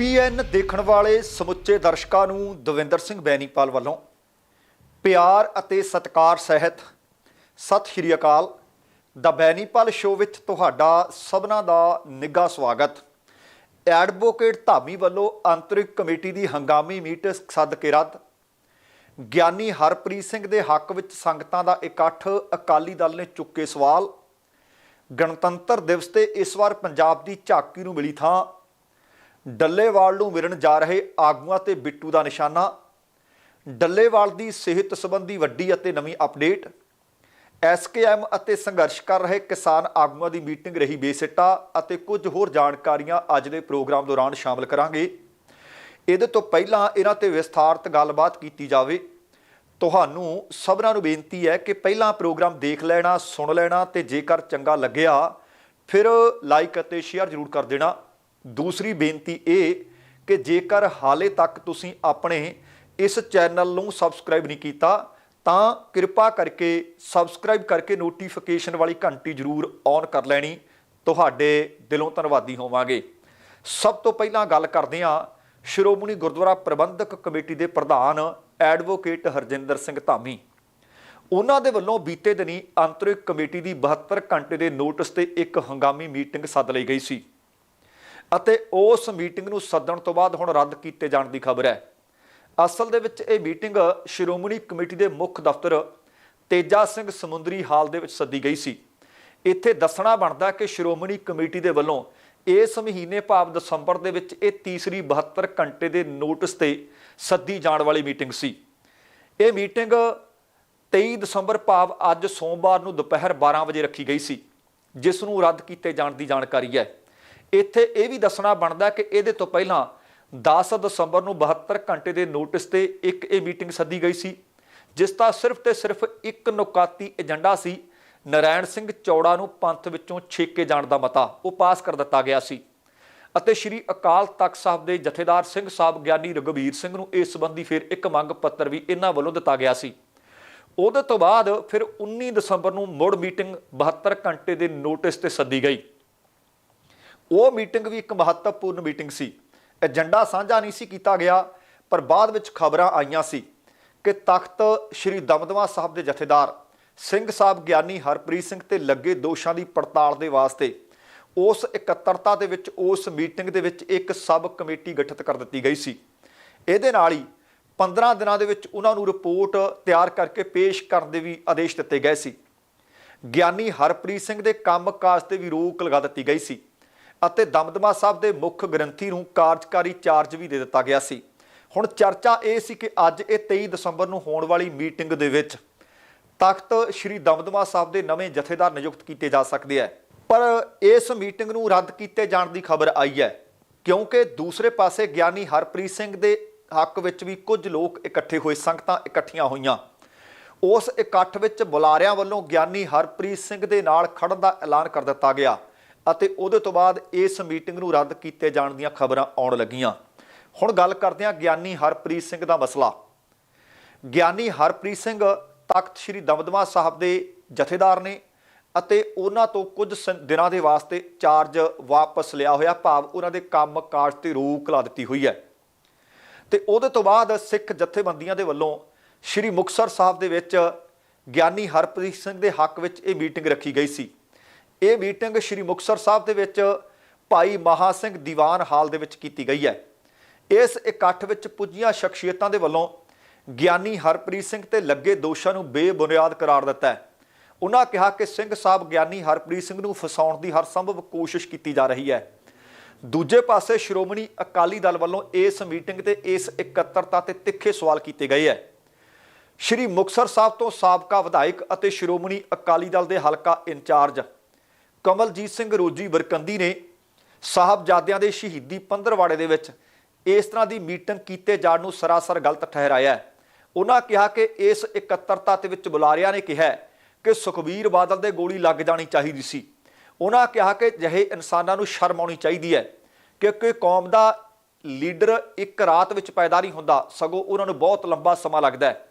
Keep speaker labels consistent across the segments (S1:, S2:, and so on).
S1: TBN ਦੇਖਣ ਵਾਲੇ ਸਮੁੱਚੇ ਦਰਸ਼ਕਾਂ ਨੂੰ ਦਵਿੰਦਰ ਸਿੰਘ ਬੈਨੀਪਾਲ ਵੱਲੋਂ ਪਿਆਰ ਅਤੇ ਸਤਿਕਾਰ ਸਹਿਤ ਸਤਿ ਸ਼੍ਰੀ ਅਕਾਲ। ਦਾ ਬੈਨੀਪਾਲ ਸ਼ੋਅ ਵਿੱਚ ਤੁਹਾਡਾ ਸਭਨਾ ਦਾ ਨਿੱਘਾ ਸਵਾਗਤ। ਐਡਵੋਕੇਟ ਧਾਮੀ ਵੱਲੋਂ ਅੰਤਰਿਕ ਕਮੇਟੀ ਦੀ ਹੰਗਾਮੀ ਮੀਟਿੰਗ ਸੱਦ ਕੇ ਰੱਦ। ਗਿਆਨੀ ਹਰਪ੍ਰੀਤ ਸਿੰਘ ਦੇ ਹੱਕ ਵਿੱਚ ਸੰਗਤਾਂ ਦਾ ਇਕੱਠ ਅਕਾਲੀ ਦਲ ਨੇ ਚੁੱਕੇ ਸਵਾਲ। ਗਣਤੰਤਰ ਦਿਵਸ ਤੇ ਇਸ ਵਾਰ ਪੰਜਾਬ ਦੀ ਝਾਕੀ ਨੂੰ ਮਿਲੀ ਥਾਂ। ਡੱਲੇਵਾਲ ਨੂੰ ਮਿਲਣ ਜਾ ਰਹੇ ਆਗੂਆਂ ਤੇ ਬਿੱਟੂ ਦਾ ਨਿਸ਼ਾਨਾ। ਡੱਲੇਵਾਲ ਦੀ ਸਿਹਤ ਸੰਬੰਧੀ ਵੱਡੀ ਅਤੇ ਨਵੀਂ ਅਪਡੇਟ। ਐਸਕੇਐਮ ਅਤੇ ਸੰਘਰਸ਼ ਕਰ ਰਹੇ ਕਿਸਾਨ ਆਗੂਆਂ ਦੀ ਮੀਟਿੰਗ ਰਹੀ ਬੇਸਿੱਟਾ ਅਤੇ ਕੁਝ ਹੋਰ ਜਾਣਕਾਰੀਆਂ ਅੱਜ ਦੇ ਪ੍ਰੋਗਰਾਮ ਦੌਰਾਨ ਸ਼ਾਮਲ ਕਰਾਂਗੇ। ਇਹਦੇ ਤੋਂ ਪਹਿਲਾਂ ਇਹਨਾਂ ਤੇ ਵਿਸਥਾਰਤ ਗੱਲਬਾਤ ਕੀਤੀ ਜਾਵੇ। ਤੁਹਾਨੂੰ ਸਭਨਾਂ ਨੂੰ ਬੇਨਤੀ ਹੈ ਕਿ ਪਹਿਲਾਂ ਪ੍ਰੋਗਰਾਮ ਦੇਖ ਲੈਣਾ, ਸੁਣ ਲੈਣਾ ਤੇ ਜੇਕਰ ਚੰਗਾ ਲੱਗਿਆ, ਫਿਰ ਲਾਈਕ ਅਤੇ ਸ਼ੇਅਰ ਜ਼ਰੂਰ ਕਰ ਦੇਣਾ। ਦੂਸਰੀ ਬੇਨਤੀ ਇਹ ਕਿ ਜੇਕਰ ਹਾਲੇ ਤੱਕ ਤੁਸੀਂ ਆਪਣੇ ਇਸ ਚੈਨਲ ਨੂੰ ਸਬਸਕ੍ਰਾਈਬ ਨਹੀਂ ਕੀਤਾ, ਤਾਂ ਕਿਰਪਾ ਕਰਕੇ ਸਬਸਕ੍ਰਾਈਬ ਕਰਕੇ ਨੋਟੀਫਿਕੇਸ਼ਨ ਵਾਲੀ ਘੰਟੀ ਜ਼ਰੂਰ ਔਨ ਕਰ ਲੈਣੀ। ਤੁਹਾਡੇ ਦਿਲੋਂ ਧੰਨਵਾਦੀ ਹੋਵਾਂਗੇ। ਸਭ ਤੋਂ ਪਹਿਲਾਂ ਗੱਲ ਕਰਦੇ ਹਾਂ ਸ਼੍ਰੋਮਣੀ ਗੁਰਦੁਆਰਾ ਪ੍ਰਬੰਧਕ ਕਮੇਟੀ ਦੇ ਪ੍ਰਧਾਨ ਐਡਵੋਕੇਟ ਹਰਜਿੰਦਰ ਸਿੰਘ ਧਾਮੀ। ਉਹਨਾਂ ਦੇ ਵੱਲੋਂ ਬੀਤੇ ਦਿਨੀ ਅੰਤਰਿਕ ਕਮੇਟੀ ਦੀ 72 ਘੰਟੇ ਦੇ ਨੋਟਿਸ ਤੇ ਇੱਕ ਹੰਗਾਮੀ ਮੀਟਿੰਗ ਸੱਦ ਲਈ ਗਈ ਸੀ। ਅਤੇ ਉਸ ਮੀਟਿੰਗ ਨੂੰ ਸੱਦਣ ਤੋਂ ਬਾਅਦ ਹੁਣ ਰੱਦ ਕੀਤੇ ਜਾਣ ਦੀ ਖਬਰ ਹੈ। ਅਸਲ ਦੇ ਵਿੱਚ ਇਹ ਮੀਟਿੰਗ ਸ਼੍ਰੋਮਣੀ ਕਮੇਟੀ ਦੇ ਮੁੱਖ ਦਫ਼ਤਰ ਤੇਜਾ ਸਿੰਘ ਸਮੁੰਦਰੀ ਹਾਲ ਦੇ ਵਿੱਚ ਸੱਦੀ ਗਈ ਸੀ। ਇੱਥੇ ਦੱਸਣਾ ਬਣਦਾ ਕਿ ਸ਼੍ਰੋਮਣੀ ਕਮੇਟੀ ਦੇ ਵੱਲੋਂ ਇਸ ਮਹੀਨੇ ਭਾਵ ਦਸੰਬਰ ਦੇ ਵਿੱਚ ਇਹ ਤੀਸਰੀ 72 ਘੰਟੇ ਦੇ ਨੋਟਿਸ ਤੇ ਸੱਦੀ ਜਾਣ ਵਾਲੀ ਮੀਟਿੰਗ ਸੀ। ਇਹ ਮੀਟਿੰਗ 23 ਦਸੰਬਰ ਭਾਵ ਅੱਜ ਸੋਮਵਾਰ ਨੂੰ ਦੁਪਹਿਰ 12 ਵਜੇ ਰੱਖੀ ਗਈ ਸੀ, ਜਿਸ ਨੂੰ ਰੱਦ ਕੀਤੇ ਜਾਣ ਦੀ ਜਾਣਕਾਰੀ ਹੈ। ਇੱਥੇ ਇਹ ਵੀ ਦੱਸਣਾ ਬਣਦਾ ਕਿ ਇਹਦੇ ਤੋਂ ਪਹਿਲਾਂ 10 ਦਸੰਬਰ ਨੂੰ 72 ਘੰਟੇ ਦੇ ਨੋਟਿਸ ਤੇ ਇੱਕ ਇਹ ਮੀਟਿੰਗ ਸੱਦੀ ਗਈ ਸੀ, ਜਿਸ ਦਾ ਸਿਰਫ ਤੇ ਸਿਰਫ ਇੱਕ ਨੁਕਾਤੀ ਏਜੰਡਾ ਸੀ ਨਰਾਇਣ ਸਿੰਘ ਚੌੜਾ ਨੂੰ ਪੰਥ ਵਿੱਚੋਂ ਛੇਕੇ ਜਾਣ ਦਾ ਮਤਾ, ਉਹ ਪਾਸ ਕਰ ਦਿੱਤਾ ਗਿਆ ਸੀ। ਅਤੇ ਸ੍ਰੀ ਅਕਾਲ ਤਖਤ ਸਾਹਿਬ ਦੇ ਜਥੇਦਾਰ ਸਿੰਘ ਸਾਹਿਬ ਗਿਆਨੀ ਰਘਬੀਰ ਸਿੰਘ ਨੂੰ ਇਸ ਸੰਬੰਧੀ ਫਿਰ ਇੱਕ ਮੰਗ ਪੱਤਰ ਵੀ ਇਹਨਾਂ ਵੱਲੋਂ ਦਿੱਤਾ ਗਿਆ ਸੀ। ਉਹਦੇ ਤੋਂ ਬਾਅਦ ਫਿਰ 19 ਦਸੰਬਰ ਨੂੰ ਮੁੜ ਮੀਟਿੰਗ 72 ਘੰਟੇ ਦੇ ਨੋਟਿਸ ਤੇ ਸੱਦੀ ਗਈ। ਉਹ ਮੀਟਿੰਗ ਵੀ ਇੱਕ ਮਹੱਤਵਪੂਰਨ ਮੀਟਿੰਗ ਸੀ। ਏਜੰਡਾ ਸਾਂਝਾ ਨਹੀਂ ਸੀ ਕੀਤਾ ਗਿਆ, ਪਰ ਬਾਅਦ ਵਿੱਚ ਖਬਰਾਂ ਆਈਆਂ ਸੀ ਕਿ ਤਖਤ ਸ੍ਰੀ ਦਮਦਮਾ ਸਾਹਿਬ ਦੇ ਜਥੇਦਾਰ ਸਿੰਘ ਸਾਹਿਬ ਗਿਆਨੀ ਹਰਪ੍ਰੀਤ ਸਿੰਘ ਤੇ ਲੱਗੇ ਦੋਸ਼ਾਂ ਦੀ ਪੜਤਾਲ ਦੇ ਵਾਸਤੇ ਉਸ ਇਕੱਤਰਤਾ ਦੇ ਵਿੱਚ, ਉਸ ਮੀਟਿੰਗ ਦੇ ਵਿੱਚ ਇੱਕ ਸਬ ਕਮੇਟੀ ਗਠਿਤ ਕਰ ਦਿੱਤੀ ਗਈ ਸੀ। ਇਹਦੇ ਨਾਲ ਹੀ 15 ਦਿਨਾਂ ਦੇ ਵਿੱਚ ਉਹਨਾਂ ਨੂੰ ਰਿਪੋਰਟ ਤਿਆਰ ਕਰਕੇ ਪੇਸ਼ ਕਰਨ ਦੇ ਵੀ ਆਦੇਸ਼ ਦਿੱਤੇ ਗਏ ਸੀ। ਗਿਆਨੀ ਹਰਪ੍ਰੀਤ ਸਿੰਘ ਦੇ ਕੰਮਕਾਜ ਤੇ ਵੀ ਰੋਕ ਲਗਾ ਦਿੱਤੀ ਗਈ ਸੀ। ਅਤੇ ਦਮਦਮਾ ਸਾਹਿਬ ਦੇ ਮੁੱਖ ਗ੍ਰੰਥੀ ਨੂੰ ਕਾਰਜਕਾਰੀ ਚਾਰਜ ਵੀ ਦੇ ਦਿੱਤਾ ਗਿਆ ਸੀ। ਹੁਣ ਚਰਚਾ ਇਹ ਸੀ ਕਿ ਅੱਜ ਇਹ 23 ਦਸੰਬਰ ਨੂੰ ਹੋਣ ਵਾਲੀ ਮੀਟਿੰਗ ਦੇ ਵਿੱਚ ਤਖਤ ਸ੍ਰੀ ਦਮਦਮਾ ਸਾਹਿਬ ਦੇ ਨਵੇਂ ਜਥੇਦਾਰ ਨਿਯੁਕਤ ਕੀਤੇ ਜਾ ਸਕਦੇ ਆ ਪਰ ਇਸ ਮੀਟਿੰਗ ਨੂੰ ਰੱਦ ਕੀਤੇ ਜਾਣ ਦੀ ਖਬਰ ਆਈ ਹੈ, ਕਿਉਂਕਿ ਦੂਸਰੇ ਪਾਸੇ ਗਿਆਨੀ ਹਰਪ੍ਰੀਤ ਸਿੰਘ ਦੇ ਹੱਕ ਵਿੱਚ ਵੀ ਕੁਝ ਲੋਕ ਇਕੱਠੇ ਹੋਏ, ਸੰਗਤਾਂ ਇਕੱਠੀਆਂ ਹੋਈਆਂ। ਉਸ ਇਕੱਠ ਵਿੱਚ ਬੁਲਾਰਿਆਂ ਵੱਲੋਂ ਗਿਆਨੀ ਹਰਪ੍ਰੀਤ ਸਿੰਘ ਦੇ ਨਾਲ ਖੜਨ ਦਾ ਐਲਾਨ ਕਰ ਦਿੱਤਾ ਗਿਆ। ਅਤੇ ਉਹਦੇ ਤੋਂ ਬਾਅਦ ਇਸ ਮੀਟਿੰਗ ਨੂੰ ਰੱਦ ਕੀਤੇ ਜਾਣ ਦੀਆਂ ਖਬਰਾਂ ਆਉਣ ਲੱਗੀਆਂ। ਹੁਣ ਗੱਲ ਕਰਦੇ ਹਾਂ ਗਿਆਨੀ ਹਰਪ੍ਰੀਤ ਸਿੰਘ ਦਾ ਮਸਲਾ। ਗਿਆਨੀ ਹਰਪ੍ਰੀਤ ਸਿੰਘ ਤਖਤ ਸ੍ਰੀ ਦਮਦਮਾ ਸਾਹਿਬ ਦੇ ਜਥੇਦਾਰ ਨੇ ਅਤੇ ਉਹਨਾਂ ਤੋਂ ਕੁਝ ਸੰ- ਦਿਨਾਂ ਦੇ ਵਾਸਤੇ ਚਾਰਜ ਵਾਪਸ ਲਿਆ ਹੋਇਆ। ਭਾਵ ਉਹਨਾਂ ਦੇ ਕੰਮ ਕਾਜ ਤੇ ਰੋਕ ਲਾ ਦਿੱਤੀ ਹੋਈ ਹੈ। ਤੇ ਉਹਦੇ ਤੋਂ ਬਾਅਦ ਸਿੱਖ ਜਥੇਬੰਦੀਆਂ ਦੇ ਵੱਲੋਂ ਸ੍ਰੀ ਮੁਕਤਸਰ ਸਾਹਿਬ ਦੇ ਵਿੱਚ ਗਿਆਨੀ ਹਰਪ੍ਰੀਤ ਸਿੰਘ ਦੇ ਹੱਕ ਵਿੱਚ ਇਹ ਮੀਟਿੰਗ ਰੱਖੀ ਗਈ ਸੀ। ਇਹ ਮੀਟਿੰਗ ਸ੍ਰੀ ਮੁਕਤਸਰ ਸਾਹਿਬ ਦੇ ਵਿੱਚ ਭਾਈ ਮਹਾ ਸਿੰਘ ਦੀਵਾਨ ਹਾਲ ਦੇ ਵਿੱਚ ਕੀਤੀ ਗਈ ਹੈ। ਇਸ ਇਕੱਠ ਵਿੱਚ ਪੁੱਜੀਆਂ ਸ਼ਖਸੀਅਤਾਂ ਦੇ ਵੱਲੋਂ ਗਿਆਨੀ ਹਰਪ੍ਰੀਤ ਸਿੰਘ ਤੇ ਲੱਗੇ ਦੋਸ਼ਾਂ ਨੂੰ ਬੇਬੁਨਿਆਦ ਕਰਾਰ ਦਿੱਤਾ ਹੈ। ਉਹਨਾਂ ਕਿਹਾ ਕਿ ਸਿੰਘ ਸਾਹਿਬ ਗਿਆਨੀ ਹਰਪ੍ਰੀਤ ਸਿੰਘ ਨੂੰ ਫਸਾਉਣ ਦੀ ਹਰ ਸੰਭਵ ਕੋਸ਼ਿਸ਼ ਕੀਤੀ ਜਾ ਰਹੀ ਹੈ। ਦੂਜੇ ਪਾਸੇ ਸ਼੍ਰੋਮਣੀ ਅਕਾਲੀ ਦਲ ਵੱਲੋਂ ਇਸ ਮੀਟਿੰਗ ਤੇ ਇਸ ਇਕੱਤਰਤਾ ਤੇ ਤਿੱਖੇ ਸਵਾਲ ਕੀਤੇ ਗਏ ਹੈ। ਸ਼੍ਰੀ ਮੁਕਤਸਰ ਸਾਹਿਬ ਤੋਂ ਸਾਬਕਾ ਵਿਧਾਇਕ ਅਤੇ ਸ਼੍ਰੋਮਣੀ ਅਕਾਲੀ ਦਲ ਦੇ ਹਲਕਾ ਇੰਚਾਰਜ ਕਮਲਜੀਤ ਸਿੰਘ ਰੋਜੀ ਵਰਕੰਦੀ ਨੇ ਸਾਹਿਬਜ਼ਾਦਿਆਂ ਦੇ ਸ਼ਹੀਦੀ ਪੰਦਰਵਾੜੇ ਦੇ ਵਿੱਚ ਇਸ ਤਰ੍ਹਾਂ ਦੀ ਮੀਟਿੰਗ ਕੀਤੇ ਜਾਣ ਨੂੰ ਸਰਾਸਰ ਗਲਤ ਠਹਿਰਾਇਆ ਹੈ। ਉਹਨਾਂ ਕਿਹਾ ਕਿ ਇਸ ਇਕੱਤਰਤਾ ਦੇ ਵਿੱਚ ਬੁਲਾਰਿਆਂ ਨੇ ਕਿਹਾ ਕਿ ਸੁਖਬੀਰ ਬਾਦਲ ਦੇ ਗੋਲੀ ਲੱਗ ਜਾਣੀ ਚਾਹੀਦੀ ਸੀ। ਉਹਨਾਂ ਕਿਹਾ ਕਿ ਜਿਹੇ ਇਨਸਾਨਾਂ ਨੂੰ ਸ਼ਰਮ ਆਉਣੀ ਚਾਹੀਦੀ ਹੈ ਕਿਉਂਕਿ ਕੌਮ ਦਾ ਲੀਡਰ ਇੱਕ ਰਾਤ ਵਿੱਚ ਪੈਦਾ ਨਹੀਂ ਹੁੰਦਾ, ਸਗੋਂ ਉਹਨਾਂ ਨੂੰ ਬਹੁਤ ਲੰਬਾ ਸਮਾਂ ਲੱਗਦਾ ਹੈ।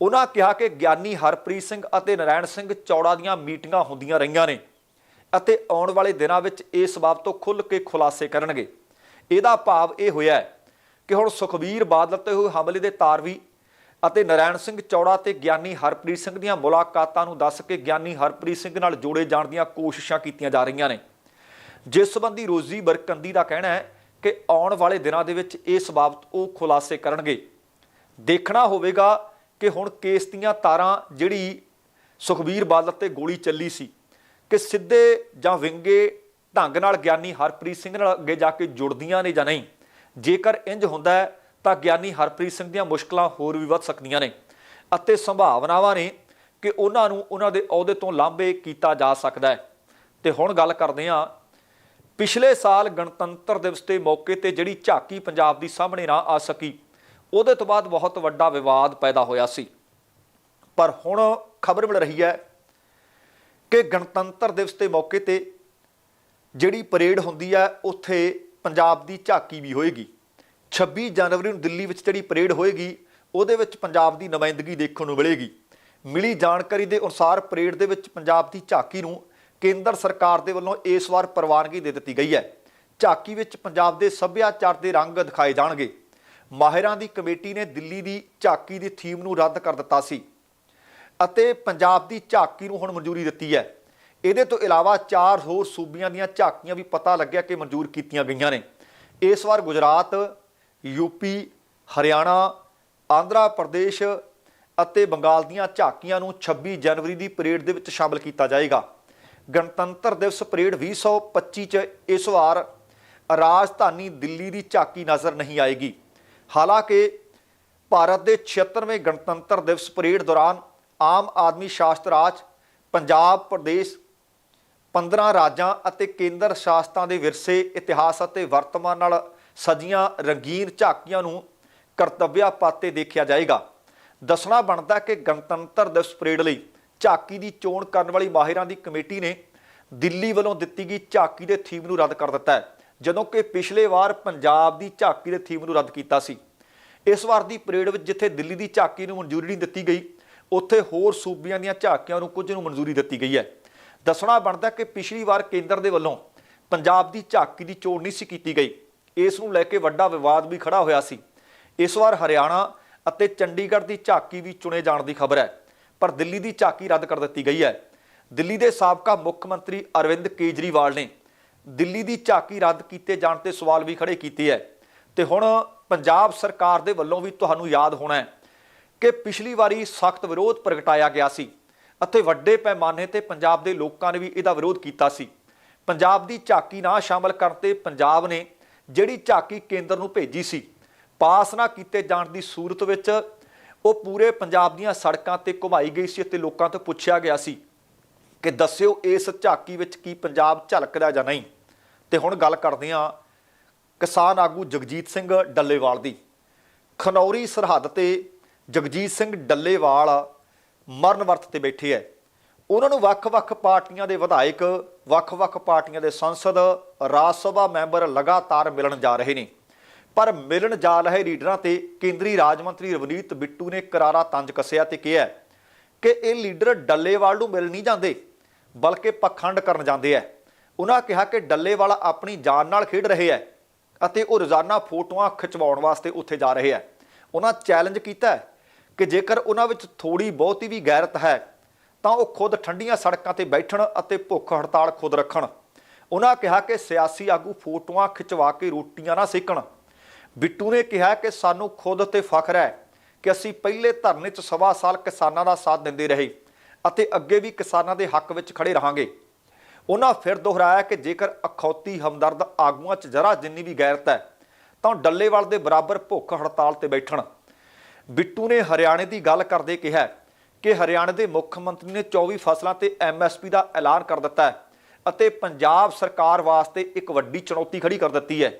S1: ਉਹਨਾਂ ਕਿਹਾ ਕਿ ਗਿਆਨੀ ਹਰਪ੍ਰੀਤ ਸਿੰਘ ਅਤੇ ਨਰਾਇਣ ਸਿੰਘ ਚੌੜਾ ਦੀਆਂ ਮੀਟਿੰਗਾਂ ਹੁੰਦੀਆਂ ਰਹੀਆਂ ਨੇ। ਅਤੇ ਆਉਣ ਵਾਲੇ ਦਿਨਾਂ ਵਿੱਚ ਇਸ ਬਾਬਤ ਤੋਂ ਖੁੱਲ੍ਹ ਕੇ ਖੁਲਾਸੇ ਕਰਨਗੇ। ਇਹਦਾ ਭਾਵ ਇਹ ਹੋਇਆ ਹੈ ਕਿ ਹੁਣ ਸੁਖਬੀਰ ਬਾਦਲ ਤੇ ਹੋਏ ਹਮਲੇ ਦੇ ਤਾਰਵੀ ਅਤੇ ਨਰੈਣ ਸਿੰਘ ਚੌੜਾ ਤੇ ਗਿਆਨੀ ਹਰਪ੍ਰੀਤ ਸਿੰਘ ਦੀਆਂ ਮੁਲਾਕਾਤਾਂ ਨੂੰ ਦੱਸ ਕੇ ਗਿਆਨੀ ਹਰਪ੍ਰੀਤ ਸਿੰਘ ਨਾਲ ਜੋੜੇ ਜਾਣ ਦੀਆਂ ਕੋਸ਼ਿਸ਼ਾਂ ਕੀਤੀਆਂ ਜਾ ਰਹੀਆਂ ਨੇ। ਜਿਸ ਸੰਬੰਧੀ ਰੋਜ਼ੀ ਬਰਕੰਦੀ ਦਾ ਕਹਿਣਾ ਹੈ ਕਿ ਆਉਣ ਵਾਲੇ ਦਿਨਾਂ ਦੇ ਵਿੱਚ ਇਸ ਬਾਬਤ ਉਹ ਖੁਲਾਸੇ ਕਰਨਗੇ। ਦੇਖਣਾ ਹੋਵੇਗਾ ਕਿ ਹੁਣ ਕੇਸ ਦੀਆਂ ਤਾਰਾਂ ਜਿਹੜੀ ਸੁਖਬੀਰ ਬਾਦਲ ਤੇ ਗੋਲੀ ਚੱਲੀ ਸੀ ਕਿ ਸਿੱਧੇ ਜਾਂ ਵਿੰਗੇ ਢੰਗ ਨਾਲ ਗਿਆਨੀ ਹਰਪ੍ਰੀਤ ਸਿੰਘ ਨਾਲ ਅੱਗੇ ਜਾ ਕੇ ਜੁੜਦੀਆਂ ਨੇ ਜਾਂ ਨਹੀਂ। ਜੇਕਰ ਇੰਜ ਹੁੰਦਾ ਹੈ, ਤਾਂ ਗਿਆਨੀ ਹਰਪ੍ਰੀਤ ਸਿੰਘ ਦੀਆਂ ਮੁਸ਼ਕਲਾਂ ਹੋਰ ਵੀ ਵੱਧ ਸਕਦੀਆਂ ਨੇ ਅਤੇ ਸੰਭਾਵਨਾਵਾਂ ਨੇ ਕਿ ਉਹਨਾਂ ਨੂੰ ਉਹਨਾਂ ਦੇ ਅਹੁਦੇ ਤੋਂ ਲਾਂਭੇ ਕੀਤਾ ਜਾ ਸਕਦਾ ਹੈ। ਤੇ ਹੁਣ ਗੱਲ ਕਰਦੇ ਹਾਂ, ਪਿਛਲੇ ਸਾਲ ਗਣਤੰਤਰ ਦਿਵਸ ਦੇ ਮੌਕੇ ਤੇ ਜਿਹੜੀ ਝਾਕੀ ਪੰਜਾਬ ਦੀ ਸਾਹਮਣੇ ਨਾ ਆ ਸਕੀ, ਉਹਦੇ ਤੋਂ ਬਾਅਦ ਬਹੁਤ ਵੱਡਾ ਵਿਵਾਦ ਪੈਦਾ ਹੋਇਆ ਸੀ। ਪਰ ਹੁਣ ਖਬਰ ਮਿਲ ਰਹੀ ਹੈ ਕਿ ਗਣਤੰਤਰ ਦਿਵਸ ਦੇ ਮੌਕੇ ਤੇ ਜਿਹੜੀ ਪਰੇਡ ਹੁੰਦੀ ਹੈ ਉੱਥੇ ਪੰਜਾਬ ਦੀ ਝਾਕੀ ਵੀ ਹੋਏਗੀ। 26 ਜਨਵਰੀ ਨੂੰ ਦਿੱਲੀ ਵਿੱਚ ਜਿਹੜੀ ਪਰੇਡ ਹੋਏਗੀ, ਉਹਦੇ ਵਿੱਚ ਪੰਜਾਬ ਦੀ ਨੁਮਾਇੰਦਗੀ ਦੇਖਣ ਨੂੰ ਮਿਲੇਗੀ। ਮਿਲੀ ਜਾਣਕਾਰੀ ਦੇ ਅਨੁਸਾਰ ਪਰੇਡ ਦੇ ਵਿੱਚ ਪੰਜਾਬ ਦੀ ਝਾਕੀ ਨੂੰ ਕੇਂਦਰ ਸਰਕਾਰ ਦੇ ਵੱਲੋਂ ਇਸ ਵਾਰ ਪ੍ਰਵਾਨਗੀ ਦੇ ਦਿੱਤੀ ਗਈ ਹੈ। ਝਾਕੀ ਵਿੱਚ ਪੰਜਾਬ ਦੇ ਸੱਭਿਆਚਾਰ ਦੇ ਰੰਗ ਦਿਖਾਏ ਜਾਣਗੇ। ਮਾਹਿਰਾਂ ਦੀ ਕਮੇਟੀ ਨੇ ਦਿੱਲੀ ਦੀ ਝਾਕੀ ਦੀ ਥੀਮ ਨੂੰ ਰੱਦ ਕਰ ਦਿੱਤਾ ਸੀ। ਅਤੇ ਪੰਜਾਬ ਦੀ ਝਾਕੀ ਨੂੰ ਹੁਣ ਮਨਜ਼ੂਰੀ ਦਿੱਤੀ ਹੈ। ਇਹਦੇ ਤੋਂ ਇਲਾਵਾ ਚਾਰ ਹੋਰ ਸੂਬਿਆਂ ਦੀਆਂ ਝਾਕੀਆਂ ਵੀ ਪਤਾ ਲੱਗਿਆ ਕਿ ਮਨਜ਼ੂਰ ਕੀਤੀਆਂ ਗਈਆਂ ਨੇ। ਇਸ ਵਾਰ ਗੁਜਰਾਤ ਯੂਪੀ ਹਰਿਆਣਾ, ਆਂਧਰਾ ਪ੍ਰਦੇਸ਼ ਅਤੇ ਬੰਗਾਲ ਦੀਆਂ ਝਾਕੀਆਂ ਨੂੰ 26 ਜਨਵਰੀ ਦੀ ਪਰੇਡ ਦੇ ਵਿੱਚ ਸ਼ਾਮਲ ਕੀਤਾ ਜਾਏਗਾ। ਗਣਤੰਤਰ ਦਿਵਸ ਪਰੇਡ 2025 ਚ ਇਸ ਵਾਰ ਰਾਜਧਾਨੀ ਦਿੱਲੀ ਦੀ ਝਾਕੀ ਨਜ਼ਰ ਨਹੀਂ ਆਏਗੀ। ਹਾਲਾਂਕਿ ਭਾਰਤ ਦੇ 76ਵੇਂ ਗਣਤੰਤਰ ਦਿਵਸ ਪਰੇਡ ਦੌਰਾਨ ਆਮ ਆਦਮੀ ਸ਼ਾਸਤ ਰਾਜ, ਪੰਜਾਬ ਪ੍ਰਦੇਸ਼ 15 ਰਾਜਾਂ ਅਤੇ ਕੇਂਦਰ ਸ਼ਾਸਤਾਂ ਦੇ ਵਿਰਸੇ, ਇਤਿਹਾਸ ਅਤੇ ਵਰਤਮਾਨ ਨਾਲ ਸਜੀਆਂ ਰੰਗੀਨ ਝਾਕੀਆਂ ਨੂੰ ਕਰਤੱਵਿਆ ਪਾਤੇ ਦੇਖਿਆ ਜਾਏਗਾ। ਦੱਸਣਾ ਬਣਦਾ ਕਿ ਗਣਤੰਤਰ ਦਿਵਸ ਪਰੇਡ ਲਈ ਝਾਕੀ ਦੀ ਚੋਣ ਕਰਨ ਵਾਲੀ ਮਾਹਿਰਾਂ ਦੀ ਕਮੇਟੀ ਨੇ ਦਿੱਲੀ ਵੱਲੋਂ ਦਿੱਤੀ ਗਈ ਝਾਕੀ ਦੇ ਥੀਮ ਨੂੰ ਰੱਦ ਕਰ ਦਿੱਤਾ ਹੈ, ਜਦੋਂ ਕਿ ਪਿਛਲੇ ਵਾਰ ਪੰਜਾਬ ਦੀ ਝਾਕੀ ਦੇ ਥੀਮ ਨੂੰ ਰੱਦ ਕੀਤਾ ਸੀ। ਇਸ ਵਾਰ ਦੀ ਪਰੇਡ ਵਿੱਚ ਜਿੱਥੇ ਦਿੱਲੀ ਦੀ ਝਾਕੀ ਨੂੰ ਮਨਜ਼ੂਰੀ ਨਹੀਂ ਦਿੱਤੀ ਗਈ ਉੱਥੇ ਹੋਰ ਸੂਬਿਆਂ ਦੀਆਂ ਝਾਕੀਆਂ ਨੂੰ ਕੁਝ ਨੂੰ ਮਨਜ਼ੂਰੀ ਦਿੱਤੀ ਗਈ ਹੈ। ਦੱਸਣਾ ਬਣਦਾ ਕਿ ਪਿਛਲੀ ਵਾਰ ਕੇਂਦਰ ਦੇ ਵੱਲੋਂ ਪੰਜਾਬ ਦੀ ਝਾਕੀ ਦੀ ਚੋਣ ਨਹੀਂ ਸੀ ਕੀਤੀ ਗਈ। ਇਸ ਨੂੰ ਲੈ ਕੇ ਵੱਡਾ ਵਿਵਾਦ ਵੀ ਖੜਾ ਹੋਇਆ ਸੀ। ਇਸ ਵਾਰ ਹਰਿਆਣਾ ਅਤੇ ਚੰਡੀਗੜ੍ਹ ਦੀ ਝਾਕੀ ਵੀ ਚੁਣੇ ਜਾਣ ਦੀ ਖਬਰ ਹੈ, ਪਰ ਦਿੱਲੀ ਦੀ ਝਾਕੀ ਰੱਦ ਕਰ ਦਿੱਤੀ ਗਈ ਹੈ। ਦਿੱਲੀ ਦੇ ਸਾਬਕਾ ਮੁੱਖ ਮੰਤਰੀ ਅਰਵਿੰਦ ਕੇਜਰੀਵਾਲ ਨੇ ਦਿੱਲੀ ਦੀ ਝਾਕੀ ਰੱਦ ਕੀਤੇ ਜਾਣ ਤੇ ਸਵਾਲ ਵੀ ਖੜੇ ਕੀਤੇ ਹੈ। ਤੇ ਹੁਣ ਪੰਜਾਬ ਸਰਕਾਰ ਦੇ ਵੱਲੋਂ ਵੀ ਤੁਹਾਨੂੰ ਯਾਦ ਹੋਣਾ ਹੈ। ਕਿ ਪਿਛਲੀ ਵਾਰੀ ਸਖਤ ਵਿਰੋਧ ਪ੍ਰਗਟਾਇਆ ਗਿਆ ਸੀ ਅਤੇ ਵੱਡੇ ਪੈਮਾਨੇ ਤੇ ਪੰਜਾਬ ਦੇ ਲੋਕਾਂ ਨੇ ਵੀ ਇਹਦਾ ਵਿਰੋਧ ਕੀਤਾ ਸੀ। ਪੰਜਾਬ ਦੀ ਝਾਕੀ ਨਾ ਸ਼ਾਮਲ ਕਰਨ ਤੇ ਪੰਜਾਬ ਨੇ ਜਿਹੜੀ ਝਾਕੀ ਕੇਂਦਰ ਨੂੰ ਭੇਜੀ ਸੀ, ਪਾਸ ਨਾ ਕੀਤੇ ਜਾਣ ਦੀ ਸੂਰਤ ਵਿੱਚ ਉਹ ਪੂਰੇ ਪੰਜਾਬ ਦੀਆਂ ਸੜਕਾਂ ਤੇ ਘੁਮਾਈ ਗਈ ਸੀ ਅਤੇ ਲੋਕਾਂ ਤੋਂ ਪੁੱਛਿਆ ਗਿਆ ਸੀ ਕਿ ਦੱਸਿਓ ਇਸ ਝਾਕੀ ਵਿੱਚ ਕੀ ਪੰਜਾਬ ਝਲਕਦਾ ਜਾਂ ਨਹੀਂ। ਤੇ ਹੁਣ ਗੱਲ ਕਰਦੇ ਹਾਂ ਕਿਸਾਨ ਆਗੂ ਜਗਜੀਤ ਸਿੰਘ ਡੱਲੇਵਾਲ ਦੀ। ਖਨੌਰੀ ਸਰਹੱਦ ਤੇ ਜਗਜੀਤ ਸਿੰਘ ਡੱਲੇਵਾਲ ਮਰਨ ਵਰਤ ਤੇ ਬੈਠੇ ਐ। ਉਹਨਾਂ ਨੂੰ ਵੱਖ-ਵੱਖ ਪਾਰਟੀਆਂ ਦੇ ਵਿਧਾਇਕ ਵੱਖ-ਵੱਖ ਪਾਰਟੀਆਂ ਦੇ ਸੰਸਦ, ਰਾਜ ਸਭਾ ਮੈਂਬਰ ਲਗਾਤਾਰ ਮਿਲਣ ਜਾ ਰਹੇ ਨੇ। ਪਰ ਮਿਲਣ ਜਾ ਰਹੇ ਲੀਡਰਾਂ ਤੇ ਕੇਂਦਰੀ ਰਾਜ ਮੰਤਰੀ ਰਵਨੀਤ ਬਿੱਟੂ ਨੇ ਕਰਾਰਾ ਤੰਜ ਕੱਸਿਆ ਤੇ ਕਿਹਾ ਕਿ ਇਹ ਲੀਡਰ ਡੱਲੇਵਾਲ ਨੂੰ ਮਿਲ ਨਹੀਂ ਜਾਂਦੇ, ਬਲਕਿ ਪਖੰਡ ਕਰਨ ਜਾਂਦੇ ਐ। ਉਹਨਾਂ ਕਿਹਾ ਕਿ ਡੱਲੇਵਾਲ ਆਪਣੀ ਜਾਨ ਨਾਲ ਖੇਡ ਰਹੇ ਐ ਅਤੇ ਉਹ ਰੋਜ਼ਾਨਾ ਫੋਟੋਆਂ ਖਿਚਵਾਉਣ ਵਾਸਤੇ ਉੱਥੇ ਜਾ ਰਹੇ ਐ। ਉਹਨਾਂ ਚੈਲੰਜ ਕੀਤਾ ਕਿ ਜੇਕਰ ਉਹਨਾਂ ਵਿੱਚ ਥੋੜੀ ਬਹੁਤੀ ਵੀ ਗੈਰਤ ਹੈ, ਤਾਂ ਉਹ ਖੁਦ ਠੰਡੀਆਂ ਸੜਕਾਂ ਤੇ ਬੈਠਣ ਅਤੇ ਭੁੱਖ ਹੜਤਾਲ ਖੁਦ ਰੱਖਣ। ਉਹਨਾਂ ਕਿਹਾ ਕਿ ਸਿਆਸੀ ਆਗੂ ਫੋਟੋਆਂ ਖਿਚਵਾ ਕੇ ਰੋਟੀਆਂ ਨਾ ਸੇਕਣ। ਬਿੱਟੂ ਨੇ ਕਿਹਾ ਕਿ ਸਾਨੂੰ ਖੁਦ ਤੇ ਫਖਰ ਹੈ ਕਿ ਅਸੀਂ ਪਹਿਲੇ ਧਰਨੇ 'ਚ ਸਵਾ ਸਾਲ ਕਿਸਾਨਾਂ ਦਾ ਸਾਥ ਦਿੰਦੇ ਰਹੇ ਅਤੇ ਅੱਗੇ ਵੀ ਕਿਸਾਨਾਂ ਦੇ ਹੱਕ ਵਿੱਚ ਖੜੇ ਰਹਾਂਗੇ। ਉਹਨਾਂ ਫਿਰ ਦੁਹਰਾਇਆ ਕਿ ਜੇਕਰ ਅਖੌਤੀ ਹਮਦਰਦ ਆਗੂਆਂ 'ਚ ਜਰਾ ਜਿੰਨੀ ਵੀ ਗੈਰਤ ਹੈ, ਤਾਂ ਡੱਲੇਵਾਲ ਦੇ ਬਰਾਬਰ ਭੁੱਖ ਹੜਤਾਲ ਤੇ ਬੈਠਣ। ਬਿੱਟੂ ਨੇ ਹਰਿਆਣੇ ਦੀ ਗੱਲ ਕਰਦੇ ਕਿਹਾ ਕਿ ਹਰਿਆਣੇ ਦੇ ਮੁੱਖ ਮੰਤਰੀ ਨੇ 24 ਫਸਲਾਂ ਤੇ ਐਮਐਸਪੀ ਦਾ ਐਲਾਨ ਕਰ ਦਿੱਤਾ ਹੈ ਅਤੇ ਪੰਜਾਬ ਸਰਕਾਰ ਵਾਸਤੇ ਇੱਕ ਵੱਡੀ ਚੁਣੌਤੀ ਖੜੀ ਕਰ ਦਿੱਤੀ ਹੈ।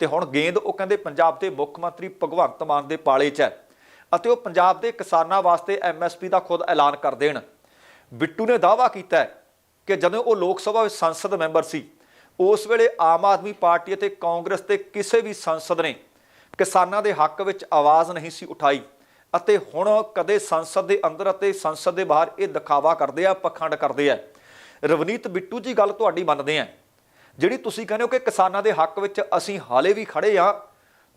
S1: ਤੇ ਹੁਣ ਗੇਂਦ, ਉਹ ਕਹਿੰਦੇ ਪੰਜਾਬ ਦੇ ਮੁੱਖ ਮੰਤਰੀ ਭਗਵੰਤ ਮਾਨ ਦੇ ਪਾਲੇ 'ਚ ਹੈ ਅਤੇ ਉਹ ਪੰਜਾਬ ਦੇ ਕਿਸਾਨਾਂ ਵਾਸਤੇ ਐਮਐਸਪੀ ਦਾ ਖੁਦ ਐਲਾਨ ਕਰ ਦੇਣ। ਬਿੱਟੂ ਨੇ ਦਾਅਵਾ ਕੀਤਾ ਕਿ ਜਦੋਂ ਉਹ ਲੋਕ ਸਭਾ ਵਿੱਚ ਸੰਸਦ ਮੈਂਬਰ ਸੀ, ਉਸ ਵੇਲੇ ਆਮ ਆਦਮੀ ਪਾਰਟੀ ਅਤੇ ਕਾਂਗਰਸ ਤੇ ਕਿਸੇ ਵੀ ਸੰਸਦ ਨੇ ਕਿਸਾਨਾਂ ਦੇ ਹੱਕ ਵਿੱਚ ਆਵਾਜ਼ ਨਹੀਂ ਸੀ ਉਠਾਈ ਅਤੇ ਹੁਣ ਕਦੇ ਸੰਸਦ ਦੇ ਅੰਦਰ ਅਤੇ ਸੰਸਦ ਦੇ ਬਾਹਰ ਇਹ ਦਿਖਾਵਾ ਕਰਦੇ ਆ, ਪਖੰਡ ਕਰਦੇ ਆ। ਰਵਨੀਤ ਬਿੱਟੂ ਜੀ, ਗੱਲ ਤੁਹਾਡੀ ਮੰਨਦੇ ਆ। ਜਿਹੜੀ ਤੁਸੀਂ ਕਹਿੰਦੇ ਹੋ ਕਿ ਕਿਸਾਨਾਂ ਦੇ ਹੱਕ ਵਿੱਚ ਅਸੀਂ ਹਾਲੇ ਵੀ ਖੜੇ ਆ,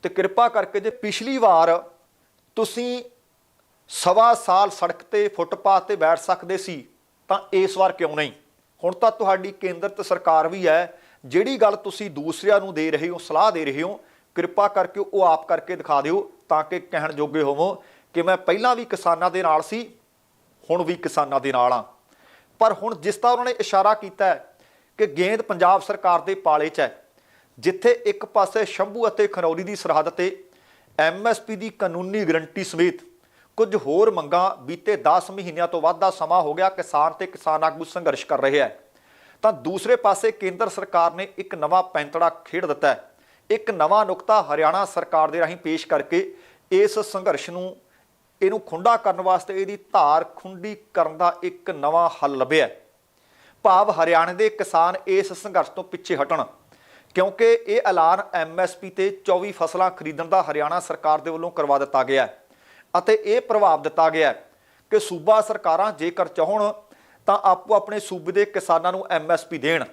S1: ਤੇ ਕਿਰਪਾ ਕਰਕੇ ਜੇ ਪਿਛਲੀ ਵਾਰ ਤੁਸੀਂ ਸਵਾ ਸਾਲ ਸੜਕ ਤੇ, ਫੁੱਟਪਾਥ ਤੇ ਬੈਠ ਸਕਦੇ ਸੀ, ਤਾਂ ਇਸ ਵਾਰ ਕਿਉਂ ਨਹੀਂ? ਹੁਣ ਤਾਂ ਤੁਹਾਡੀ ਕੇਂਦਰ ਤੇ ਸਰਕਾਰ ਵੀ ਹੈ, ਜਿਹੜੀ ਗੱਲ ਤੁਸੀਂ ਦੂਸਰਿਆਂ ਨੂੰ ਦੇ ਰਹੇ ਹੋ, ਸਲਾਹ ਦੇ ਰਹੇ ਹੋ ਕਿਰਪਾ ਕਰਕੇ ਉਹ ਆਪ ਕਰਕੇ ਦਿਖਾ ਦਿਓ ਤਾਂ ਕਿ ਕਹਿਣ ਜੋਗੇ ਹੋਵੋ ਕਿ ਮੈਂ ਪਹਿਲਾਂ ਵੀ ਕਿਸਾਨਾਂ ਦੇ ਨਾਲ ਸੀ, ਹੁਣ ਵੀ ਕਿਸਾਨਾਂ ਦੇ ਨਾਲ ਆ ਪਰ ਹੁਣ ਜਿਸ ਤਰ੍ਹਾਂ ਉਹਨਾਂ ਨੇ ਇਸ਼ਾਰਾ ਕੀਤਾ ਹੈ ਕਿ ਗੇਂਦ ਪੰਜਾਬ ਸਰਕਾਰ ਦੇ ਪਾਲੇ 'ਚ ਹੈ, ਜਿੱਥੇ ਇੱਕ ਪਾਸੇ ਸ਼ੰਭੂ ਅਤੇ ਖਨੌਰੀ ਦੀ ਸਰਹੱਦ ਤੇ ਐਮਐਸਪੀ ਦੀ ਕਾਨੂੰਨੀ ਗਰੰਟੀ ਸਮੇਤ ਕੁਝ ਹੋਰ ਮੰਗਾਂ ਬੀਤੇ 10 ਮਹੀਨਿਆਂ ਤੋਂ ਵੱਧ ਦਾ ਸਮਾਂ ਹੋ ਗਿਆ ਕਿਸਾਨ ਤੇ ਕਿਸਾਨ ਆਗੂ ਸੰਘਰਸ਼ ਕਰ ਰਹੇ ਹੈ। ਤਾਂ ਦੂਸਰੇ ਪਾਸੇ ਕੇਂਦਰ ਸਰਕਾਰ ਨੇ ਇੱਕ ਨਵਾਂ ਪੈਂਤੜਾ ਖੇਡ ਦਿੱਤਾ ਹੈ। ਇੱਕ ਨਵਾਂ ਨੁਕਤਾ ਹਰਿਆਣਾ ਸਰਕਾਰ ਦੇ ਰਾਹੀਂ ਪੇਸ਼ ਕਰਕੇ ਇਸ ਸੰਘਰਸ਼ ਨੂੰ, ਇਹਨੂੰ ਖੁੰਡਾ ਕਰਨ ਵਾਸਤੇ ਇਹਦੀ ਧਾਰ ਖੁੰਡੀ ਕਰਨ ਦਾ ਇੱਕ ਨਵਾਂ ਹੱਲ ਲੱਭਿਆ ਭਾਵ ਹਰਿਆਣੇ ਦੇ ਕਿਸਾਨ ਇਸ ਸੰਘਰਸ਼ ਤੋਂ ਪਿੱਛੇ ਹਟਣ, ਕਿਉਂਕਿ ਇਹ ਐਲਾਨ ਐਮਐਸਪੀ ਤੇ 24 ਫਸਲਾਂ ਖਰੀਦਣ ਦਾ ਹਰਿਆਣਾ ਸਰਕਾਰ ਦੇ ਵੱਲੋਂ ਕਰਵਾ ਦਿੱਤਾ ਗਿਆ ਅਤੇ ਇਹ ਪ੍ਰਭਾਵ ਦਿੱਤਾ ਗਿਆ ਕਿ ਸੂਬਾ ਸਰਕਾਰਾਂ ਜੇਕਰ ਚਾਹਣ, ਤਾਂ ਆਪੋ ਆਪਣੇ ਸੂਬੇ ਦੇ ਕਿਸਾਨਾਂ ਨੂੰ ਐਮਐਸਪੀ ਦੇਣ।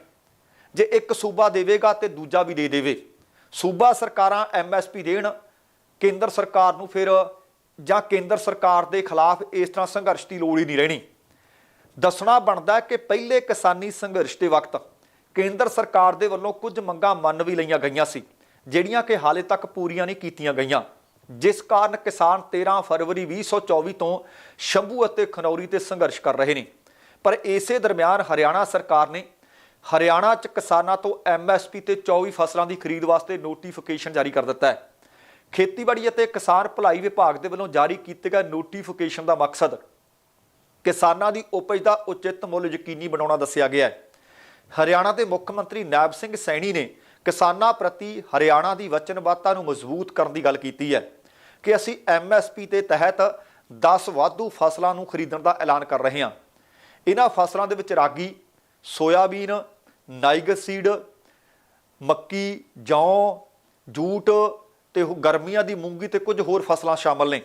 S1: ਜੇ ਇੱਕ ਸੂਬਾ ਦੇਵੇਗਾ ਤੇ ਦੂਜਾ ਵੀ ਦੇ ਦੇਵੇ। ਸੂਬਾ ਸਰਕਾਰਾਂ ਐਮਐਸਪੀ ਦੇਣ, ਕੇਂਦਰ ਸਰਕਾਰ ਨੂੰ ਫਿਰ ਜਾਂ ਕੇਂਦਰ ਸਰਕਾਰ ਦੇ ਖਿਲਾਫ ਇਸ ਤਰ੍ਹਾਂ ਸੰਘਰਸ਼ ਦੀ ਲੋੜ ਹੀ ਨਹੀਂ ਰਹਿਣੀ। ਦੱਸਣਾ ਬਣਦਾ ਕਿ ਪਹਿਲੇ ਕਿਸਾਨੀ ਸੰਘਰਸ਼ ਦੇ ਵਕਤ ਕੇਂਦਰ ਸਰਕਾਰ ਦੇ ਵੱਲੋਂ ਕੁਝ ਮੰਗਾਂ ਮੰਨ ਵੀ ਲਈਆਂ ਗਈਆਂ ਸੀ, ਜਿਹੜੀਆਂ ਕਿ ਹਾਲੇ ਤੱਕ ਪੂਰੀਆਂ ਨਹੀਂ ਕੀਤੀਆਂ ਗਈਆਂ। ਜਿਸ ਕਾਰਨ ਕਿਸਾਨ 13 ਫਰਵਰੀ 2024 ਤੋਂ ਸ਼ੰਭੂ ਅਤੇ ਖਨੌਰੀ ਤੇ ਸੰਘਰਸ਼ ਕਰ ਰਹੇ ਨੇ। ਪਰ ਇਸੇ ਦਰਮਿਆਨ ਹਰਿਆਣਾ ਸਰਕਾਰ ਨੇ ਹਰਿਆਣਾ 'ਚ ਕਿਸਾਨਾਂ ਤੋਂ ਐਮਐਸਪੀ ਤੇ 24 ਫਸਲਾਂ ਦੀ ਖਰੀਦ ਵਾਸਤੇ ਨੋਟੀਫਿਕੇਸ਼ਨ ਜਾਰੀ ਕਰ ਦਿੱਤਾ ਹੈ। ਖੇਤੀਬਾੜੀ ਅਤੇ ਕਿਸਾਨ ਭਲਾਈ ਵਿਭਾਗ ਦੇ ਵੱਲੋਂ ਜਾਰੀ ਕੀਤੇ ਗਏ ਨੋਟੀਫਿਕੇਸ਼ਨ ਦਾ ਮਕਸਦ ਕਿਸਾਨਾਂ ਦੀ ਉਪਜ ਦਾ ਉਚਿਤ ਮੁੱਲ ਯਕੀਨੀ ਬਣਾਉਣਾ ਦੱਸਿਆ ਗਿਆ ਹੈ। ਹਰਿਆਣਾ ਦੇ ਮੁੱਖ ਮੰਤਰੀ ਨਾਇਬ ਸਿੰਘ ਸੈਣੀ ਨੇ ਕਿਸਾਨਾਂ ਪ੍ਰਤੀ ਹਰਿਆਣਾ ਦੀ ਵਚਨਬੱਧਤਾ ਨੂੰ ਮਜ਼ਬੂਤ ਕਰਨ ਦੀ ਗੱਲ ਕੀਤੀ ਹੈ ਕਿ ਅਸੀਂ ਐਮਐਸਪੀ ਦੇ ਤਹਿਤ 10 ਵਾਧੂ ਫਸਲਾਂ ਨੂੰ ਖਰੀਦਣ ਦਾ ਐਲਾਨ ਕਰ ਰਹੇ ਹਾਂ। ਇਹਨਾਂ ਫਸਲਾਂ ਦੇ ਵਿੱਚ ਰਾਗੀ ਸੋਇਆਬੀਨ ਨਾਈਗਰ ਸੀਡ, ਮੱਕੀ, ਜੌਂ, ਜੂਟ ਤੇ ਉਹ ਗਰਮੀਆਂ ਦੀ ਮੂੰਗੀ ਤੇ ਕੁਝ ਹੋਰ ਫਸਲਾਂ ਸ਼ਾਮਲ ਨੇ।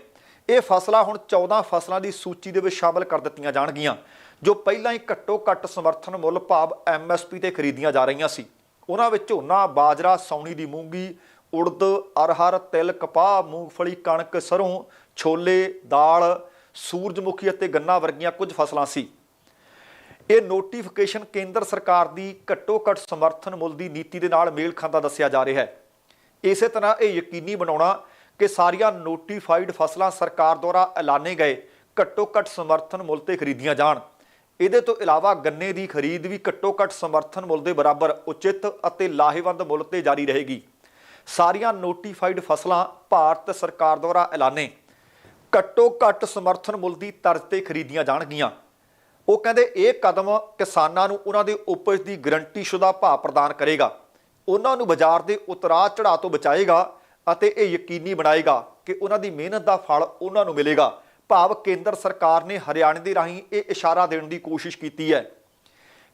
S1: ਇਹ ਫਸਲਾਂ ਹੁਣ 14 ਫਸਲਾਂ ਦੀ ਸੂਚੀ ਦੇ ਵਿੱਚ ਸ਼ਾਮਲ ਕਰ ਦਿੱਤੀਆਂ ਜਾਣਗੀਆਂ, ਜੋ ਪਹਿਲਾਂ ਹੀ ਘੱਟੋ ਘੱਟ ਸਮਰਥਨ ਮੁੱਲ ਭਾਵ ਐਮਐਸਪੀ ਤੇ ਖਰੀਦੀਆਂ ਜਾ ਰਹੀਆਂ ਸੀ। ਉਹਨਾਂ ਵਿੱਚ ਝੋਨਾ ਬਾਜਰਾ, ਸੌਣੀ ਦੀ ਮੂੰਗੀ, ਉੜਦ, ਅਰਹਰ, ਤਿਲ, ਕਪਾਹ, ਮੂੰਗਫਲੀ, ਕਣਕ, ਸਰੋਂ, ਛੋਲੇ, ਦਾਲ, ਸੂਰਜਮੁਖੀ ਅਤੇ ਗੰਨਾ ਵਰਗੀਆਂ ਕੁਝ ਫਸਲਾਂ ਸੀ। ਇਹ ਨੋਟੀਫਿਕੇਸ਼ਨ ਕੇਂਦਰ ਸਰਕਾਰ ਦੀ ਘੱਟੋ ਘੱਟ ਸਮਰਥਨ ਮੁੱਲ ਦੀ ਨੀਤੀ ਦੇ ਨਾਲ ਮੇਲ ਖਾਂਦਾ ਦੱਸਿਆ ਜਾ ਰਿਹਾ ਹੈ। ਇਸੇ ਤਰ੍ਹਾਂ ਇਹ ਯਕੀਨੀ ਬਣਾਉਣਾ ਕਿ ਸਾਰੀਆਂ ਨੋਟੀਫਾਈਡ ਫਸਲਾਂ ਸਰਕਾਰ ਦੁਆਰਾ ਐਲਾਨੇ ਗਏ ਘੱਟੋ ਘੱਟ ਸਮਰਥਨ ਮੁੱਲ ਤੇ ਖਰੀਦੀਆਂ ਜਾਣ। ਇਹਦੇ ਤੋਂ ਇਲਾਵਾ ਗੰਨੇ ਦੀ ਖਰੀਦ ਵੀ ਘੱਟੋ ਘੱਟ ਸਮਰਥਨ ਮੁੱਲ ਦੇ ਬਰਾਬਰ ਉਚਿਤ ਅਤੇ ਲਾਹੇਵੰਦ ਮੁੱਲ ਤੇ ਜਾਰੀ ਰਹੇਗੀ। ਸਾਰੀਆਂ ਨੋਟੀਫਾਈਡ ਫਸਲਾਂ ਭਾਰਤ ਸਰਕਾਰ ਦੁਆਰਾ ਐਲਾਨੇ ਘੱਟੋ ਘੱਟ ਸਮਰਥਨ ਮੁੱਲ ਦੀ ਤਰਜ਼ ਤੇ ਖਰੀਦੀਆਂ ਜਾਣਗੀਆਂ। ਉਹ ਕਹਿੰਦੇ ਇਹ ਕਦਮ ਕਿਸਾਨਾਂ ਨੂੰ ਉਹਨਾਂ ਦੇ ਉਪਜ ਦੀ ਗਰੰਟੀਸ਼ੁਦਾ ਭਾਅ ਪ੍ਰਦਾਨ ਕਰੇਗਾ। ਉਹਨਾਂ ਨੂੰ ਬਾਜ਼ਾਰ ਦੇ ਉਤਰਾਅ ਚੜਾਅ ਤੋਂ ਬਚਾਏਗਾ ਅਤੇ ਇਹ ਯਕੀਨੀ ਬਣਾਏਗਾ ਕਿ ਉਹਨਾਂ ਦੀ ਮਿਹਨਤ ਦਾ ਫਲ ਉਹਨਾਂ ਨੂੰ ਮਿਲੇਗਾ। ਭਾਵ ਕੇਂਦਰ ਸਰਕਾਰ ਨੇ ਹਰਿਆਣੇ ਦੇ ਰਾਹੀਂ ਇਹ ਇਸ਼ਾਰਾ ਦੇਣ ਦੀ ਕੋਸ਼ਿਸ਼ ਕੀਤੀ ਹੈ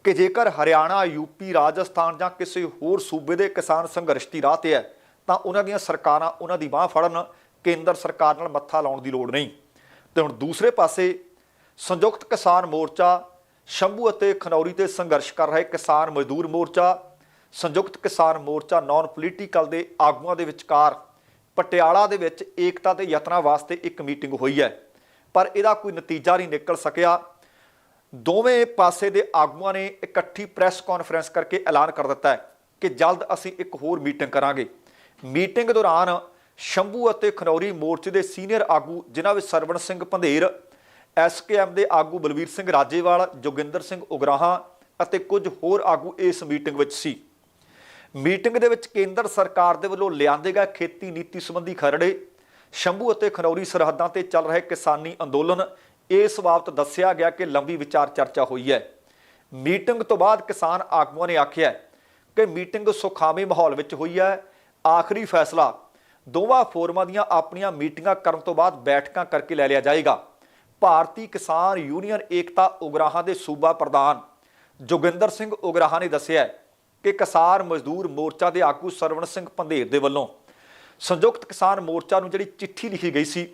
S1: ਕਿ ਜੇਕਰ ਹਰਿਆਣਾ ਯੂਪੀ ਰਾਜਸਥਾਨ ਜਾਂ ਕਿਸੇ ਹੋਰ ਸੂਬੇ ਦੇ ਕਿਸਾਨ ਸੰਘਰਸ਼ ਦੀ ਰਾਹ ਤੇ ਹੈ, ਤਾਂ ਉਹਨਾਂ ਦੀਆਂ ਸਰਕਾਰਾਂ ਉਹਨਾਂ ਦੀ ਬਾਹ ਫੜਨ, ਕੇਂਦਰ ਸਰਕਾਰ ਨਾਲ ਮੱਥਾ ਲਾਉਣ ਦੀ ਲੋੜ ਨਹੀਂ। ਤੇ ਹੁਣ ਦੂਸਰੇ ਪਾਸੇ ਸੰਯੁਕਤ ਕਿਸਾਨ ਮੋਰਚਾ ਸ਼ੰਭੂ ਅਤੇ ਖਨੌਰੀ ਤੇ ਸੰਘਰਸ਼ ਕਰ ਰਹੇ ਕਿਸਾਨ ਮਜ਼ਦੂਰ ਮੋਰਚਾ, ਸੰਯੁਕਤ ਕਿਸਾਨ ਮੋਰਚਾ ਨਾਨ ਪੋਲੀਟੀਕਲ ਦੇ ਆਗੂਆਂ ਦੇ ਵਿਚਕਾਰ ਪਟਿਆਲਾ ਦੇ ਵਿੱਚ ਏਕਤਾ ਦੇ ਯਤਨਾਂ ਵਾਸਤੇ ਇੱਕ ਮੀਟਿੰਗ ਹੋਈ ਹੈ। ਪਰ ਇਹਦਾ ਕੋਈ ਨਤੀਜਾ ਨਹੀਂ ਨਿਕਲ ਸਕਿਆ। ਦੋਵੇਂ ਪਾਸੇ ਦੇ ਆਗੂਆਂ ਨੇ ਇਕੱਠੀ ਪ੍ਰੈਸ ਕਾਨਫਰੰਸ ਕਰਕੇ ਐਲਾਨ ਕਰ ਦਿੱਤਾ ਹੈ ਕਿ ਜਲਦ ਅਸੀਂ ਇੱਕ ਹੋਰ ਮੀਟਿੰਗ ਕਰਾਂਗੇ। ਮੀਟਿੰਗ ਦੌਰਾਨ ਸ਼ੰਭੂ ਅਤੇ ਖਨੌਰੀ ਮੋਰਚੇ ਦੇ ਸੀਨੀਅਰ ਆਗੂ, ਜਿਨ੍ਹਾਂ ਵਿੱਚ ਸਰਵਣ ਸਿੰਘ ਪੰਧੇਰ ਐਸਕੇਐਮ ਦੇ ਆਗੂ ਬਲਵੀਰ ਸਿੰਘ ਰਾਜੇਵਾਲ, ਜੋਗਿੰਦਰ ਸਿੰਘ ਉਗਰਾਹਾਂ ਅਤੇ ਕੁਝ ਹੋਰ ਆਗੂ ਇਸ ਮੀਟਿੰਗ ਵਿੱਚ ਸੀ। ਮੀਟਿੰਗ ਦੇ ਵਿੱਚ ਕੇਂਦਰ ਸਰਕਾਰ ਦੇ ਵੱਲੋਂ ਲਿਆਂਦੇ ਗਏ ਖੇਤੀ ਨੀਤੀ ਸੰਬੰਧੀ ਖਰੜੇ, ਸ਼ੰਭੂ ਅਤੇ ਖਨੌਰੀ ਸਰਹੱਦਾਂ ਤੇ ਚੱਲ ਰਹੇ ਕਿਸਾਨੀ ਅੰਦੋਲਨ ਇਸ ਬਾਬਤ ਦੱਸਿਆ ਗਿਆ ਕਿ ਲੰਬੀ ਵਿਚਾਰ ਚਰਚਾ ਹੋਈ ਹੈ। ਮੀਟਿੰਗ ਤੋਂ ਬਾਅਦ ਕਿਸਾਨ ਆਗੂਆਂ ਨੇ ਆਖਿਆ ਕਿ ਮੀਟਿੰਗ ਸੁਖਾਵੇਂ ਮਾਹੌਲ ਵਿੱਚ ਹੋਈ ਹੈ। ਆਖਰੀ ਫੈਸਲਾ ਦੋਵਾਂ ਫੋਰਮਾਂ ਦੀਆਂ ਆਪਣੀਆਂ ਮੀਟਿੰਗਾਂ ਕਰਨ ਤੋਂ ਬਾਅਦ ਬੈਠਕਾਂ ਕਰਕੇ ਲੈ ਲਿਆ ਜਾਏਗਾ। ਭਾਰਤੀ ਕਿਸਾਨ ਯੂਨੀਅਨ ਏਕਤਾ ਉਗਰਾਹਾਂ ਦੇ ਸੂਬਾ ਪ੍ਰਧਾਨ ਜੋਗਿੰਦਰ ਸਿੰਘ ਉਗਰਾਹਾਂ ਨੇ ਦੱਸਿਆ ਕਿ ਕਿਸਾਨ ਮਜ਼ਦੂਰ ਮੋਰਚਾ ਦੇ ਆਗੂ ਸਰਵਣ ਸਿੰਘ ਪੰਧੇਰ ਦੇ ਵੱਲੋਂ ਸੰਯੁਕਤ ਕਿਸਾਨ ਮੋਰਚਾ ਨੂੰ ਜਿਹੜੀ ਚਿੱਠੀ ਲਿਖੀ ਗਈ ਸੀ,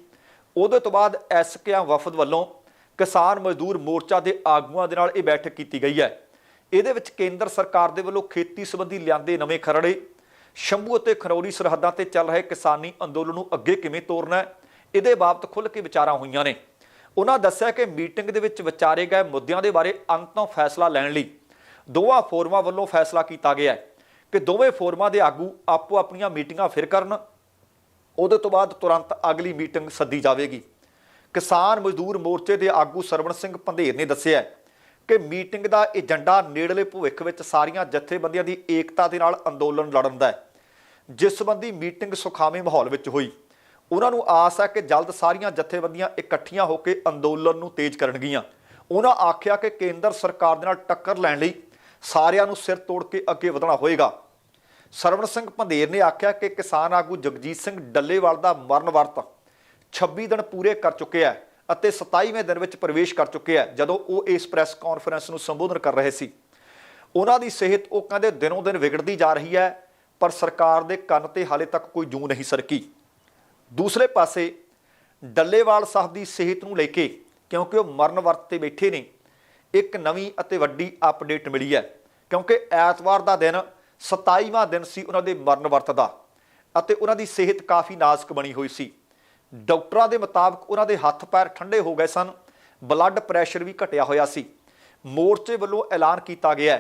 S1: ਉਹਦੇ ਤੋਂ ਬਾਅਦ ਐਸਕੇਆ ਵਫਦ ਵੱਲੋਂ ਕਿਸਾਨ ਮਜ਼ਦੂਰ ਮੋਰਚਾ ਦੇ ਆਗੂਆਂ ਦੇ ਨਾਲ ਇਹ ਬੈਠਕ ਕੀਤੀ ਗਈ ਹੈ। ਇਹਦੇ ਵਿੱਚ ਕੇਂਦਰ ਸਰਕਾਰ ਦੇ ਵੱਲੋਂ ਖੇਤੀ ਸੰਬੰਧੀ ਲਿਆਂਦੇ ਨਵੇਂ ਖਰੜੇ, ਸ਼ੰਭੂ ਅਤੇ ਖਰੌਰੀ ਸਰਹੱਦਾਂ ਤੇ ਚੱਲ ਰਹੇ ਕਿਸਾਨੀ ਅੰਦੋਲਨ ਨੂੰ ਅੱਗੇ ਕਿਵੇਂ ਤੋਰਨਾ ਹੈ, ਇਹਦੇ ਬਾਬਤ ਖੁੱਲ੍ਹ ਕੇ ਵਿਚਾਰਾਂ ਹੋਈਆਂ ਨੇ। ਉਹਨਾਂ ਦੱਸਿਆ ਕਿ ਮੀਟਿੰਗ ਦੇ ਵਿੱਚ ਵਿਚਾਰੇ ਗਏ ਮੁੱਦਿਆਂ ਦੇ ਬਾਰੇ ਅੰਤੋਂ ਫੈਸਲਾ ਲੈਣ ਲਈ। ਦੋਵਾਂ ਫੋਰਮਾਂ ਵੱਲੋਂ ਫੈਸਲਾ ਕੀਤਾ ਗਿਆ ਹੈ ਕਿ ਦੋਵੇਂ ਫੋਰਮਾਂ ਦੇ ਆਗੂ ਆਪੋ ਆਪਣੀਆਂ ਮੀਟਿੰਗਾਂ ਫਿਰ ਕਰਨ, ਉਹਦੇ ਤੋਂ ਬਾਅਦ ਤੁਰੰਤ ਅਗਲੀ ਮੀਟਿੰਗ ਸੱਦੀ ਜਾਵੇਗੀ। ਕਿਸਾਨ ਮਜ਼ਦੂਰ ਮੋਰਚੇ ਦੇ ਆਗੂ ਸਰਵਣ ਸਿੰਘ ਪੰਧੇਰ ਨੇ ਦੱਸਿਆ ਕਿ ਮੀਟਿੰਗ ਦਾ ਏਜੰਡਾ ਨੇੜਲੇ ਭਵਿੱਖ ਵਿੱਚ ਸਾਰੀਆਂ ਜਥੇਬੰਦੀਆਂ ਦੀ ਏਕਤਾ ਦੇ ਨਾਲ ਅੰਦੋਲਨ ਲੜਨ ਦਾ ਹੈ, ਜਿਸ ਸੰਬੰਧੀ ਮੀਟਿੰਗ ਸੁਖਾਵੇਂ ਮਾਹੌਲ ਵਿੱਚ ਹੋਈ। ਉਹਨਾਂ ਨੂੰ ਆਸ ਹੈ ਕਿ ਜਲਦ ਸਾਰੀਆਂ ਜਥੇਬੰਦੀਆਂ ਇਕੱਠੀਆਂ ਹੋ ਕੇ ਅੰਦੋਲਨ ਨੂੰ ਤੇਜ਼ ਕਰਨਗੀਆਂ। ਉਹਨਾਂ ਆਖਿਆ ਕਿ ਕੇਂਦਰ ਸਰਕਾਰ ਦੇ ਨਾਲ ਟੱਕਰ ਲੈਣ ਲਈ ਸਾਰਿਆਂ ਨੂੰ ਸਿਰ ਤੋੜ ਕੇ ਅੱਗੇ ਵਧਣਾ ਹੋਏਗਾ। ਸਰਵਣ ਸਿੰਘ ਪੰਧੇਰ ਨੇ ਆਖਿਆ ਕਿ ਕਿਸਾਨ ਆਗੂ ਜਗਜੀਤ ਸਿੰਘ ਡੱਲੇਵਾਲ ਦਾ ਮਰਨ ਵਰਤ 26 ਦਿਨ ਪੂਰੇ ਕਰ ਚੁੱਕਿਆ ਹੈ ਅਤੇ 27ਵੇਂ ਦਿਨ ਵਿੱਚ ਪ੍ਰਵੇਸ਼ ਕਰ ਚੁੱਕਿਆ ਹੈ, ਜਦੋਂ ਉਹ ਇਸ ਪ੍ਰੈਸ ਕਾਨਫਰੰਸ ਨੂੰ ਸੰਬੋਧਨ ਕਰ ਰਹੇ ਸੀ। ਉਹਨਾਂ ਦੀ ਸਿਹਤ ਉਹ ਕਹਿੰਦੇ ਦਿਨੋਂ ਦਿਨ ਵਿਗੜਦੀ ਜਾ ਰਹੀ ਹੈ, ਪਰ ਸਰਕਾਰ ਦੇ ਕੰਨ ਤੇ ਹਾਲੇ ਤੱਕ ਕੋਈ ਜੂੰ ਨਹੀਂ ਸਰਕੀ। ਦੂਸਰੇ ਪਾਸੇ ਡੱਲੇਵਾਲ ਸਾਹਿਬ ਦੀ ਸਿਹਤ ਨੂੰ ਲੈ ਕੇ, ਕਿਉਂਕਿ ਉਹ ਮਰਨ ਵਰਤ ਤੇ ਬੈਠੇ ਨੇ, ਇੱਕ ਨਵੀਂ ਅਤੇ ਵੱਡੀ ਅਪਡੇਟ ਮਿਲੀ ਹੈ। ਕਿਉਂਕਿ ਐਤਵਾਰ ਦਾ ਦਿਨ 27ਵਾਂ ਦਿਨ ਸੀ ਉਹਨਾਂ ਦੇ ਮਰਨ ਵਰਤ ਦਾ ਅਤੇ ਉਹਨਾਂ ਦੀ ਸਿਹਤ ਕਾਫੀ ਨਾਜ਼ੁਕ ਬਣੀ ਹੋਈ ਸੀ। ਡਾਕਟਰਾਂ ਦੇ ਮੁਤਾਬਕ ਉਹਨਾਂ ਦੇ ਹੱਥ ਪੈਰ ਠੰਡੇ ਹੋ ਗਏ ਸਨ ਬਲੱਡ ਪ੍ਰੈਸ਼ਰ ਵੀ ਘਟਿਆ ਹੋਇਆ ਸੀ। ਮੋਰਚੇ ਵੱਲੋਂ ਐਲਾਨ ਕੀਤਾ ਗਿਆ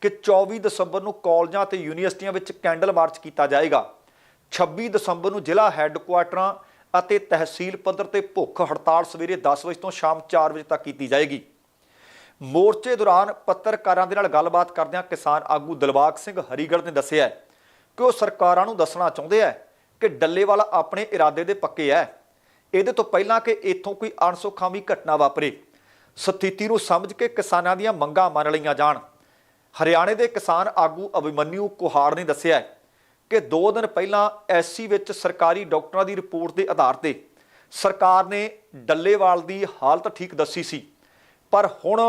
S1: ਕਿ 24 ਦਸੰਬਰ ਨੂੰ ਕਾਲਜਾਂ ਤੇ ਯੂਨੀਵਰਸਿਟੀਆਂ ਵਿੱਚ ਕੈਂਡਲ ਮਾਰਚ ਕੀਤਾ ਜਾਏਗਾ। 26 ਦਸੰਬਰ ਨੂੰ ਜ਼ਿਲ੍ਹਾ ਹੈੱਡਕੁਆਟਰਾਂ ਅਤੇ ਤਹਿਸੀਲ ਪੱਧਰ ਤੇ ਭੁੱਖ ਹੜਤਾਲ ਸਵੇਰੇ 10 ਵਜੇ ਤੋਂ ਸ਼ਾਮ 4 ਵਜੇ ਤੱਕ ਕੀਤੀ ਜਾਏਗੀ। ਮੋਰਚੇ ਦੌਰਾਨ ਪੱਤਰਕਾਰਾਂ ਦੇ ਨਾਲ ਗੱਲਬਾਤ ਕਰਦਿਆਂ ਕਿਸਾਨ ਆਗੂ ਦਿਲਬਾਗ ਸਿੰਘ ਹਰੀਗੜ੍ਹ ਨੇ ਦੱਸਿਆ ਕਿ ਉਹ ਸਰਕਾਰਾਂ ਨੂੰ ਦੱਸਣਾ ਚਾਹੁੰਦੇ ਹੈ ਕਿ ਡੱਲੇਵਾਲਾ ਆਪਣੇ ਇਰਾਦੇ ਦੇ ਪੱਕੇ ਹੈ। ਇਹਦੇ ਤੋਂ ਪਹਿਲਾਂ ਕਿ ਇੱਥੋਂ ਕੋਈ ਅਣਸੁਖਾਵੀ ਘਟਨਾ ਵਾਪਰੇ। ਸਥਿਤੀ ਨੂੰ ਸਮਝ ਕੇ ਕਿਸਾਨਾਂ ਦੀਆਂ ਮੰਗਾਂ ਮੰਨ ਲਈਆਂ ਜਾਣ। ਹਰਿਆਣੇ ਦੇ ਕਿਸਾਨ ਆਗੂ ਅਭਿਮਨਿਊ ਕੁਹਾੜ ਨੇ ਦੱਸਿਆ ਕਿ 2 ਦਿਨ ਪਹਿਲਾਂ ਐਸਸੀ ਵਿੱਚ ਸਰਕਾਰੀ ਡਾਕਟਰਾਂ ਦੀ ਰਿਪੋਰਟ ਦੇ ਆਧਾਰ ਤੇ ਸਰਕਾਰ ਨੇ ਡੱਲੇਵਾਲ ਦੀ ਹਾਲਤ ਠੀਕ ਦੱਸੀ ਸੀ। ਪਰ ਹੁਣ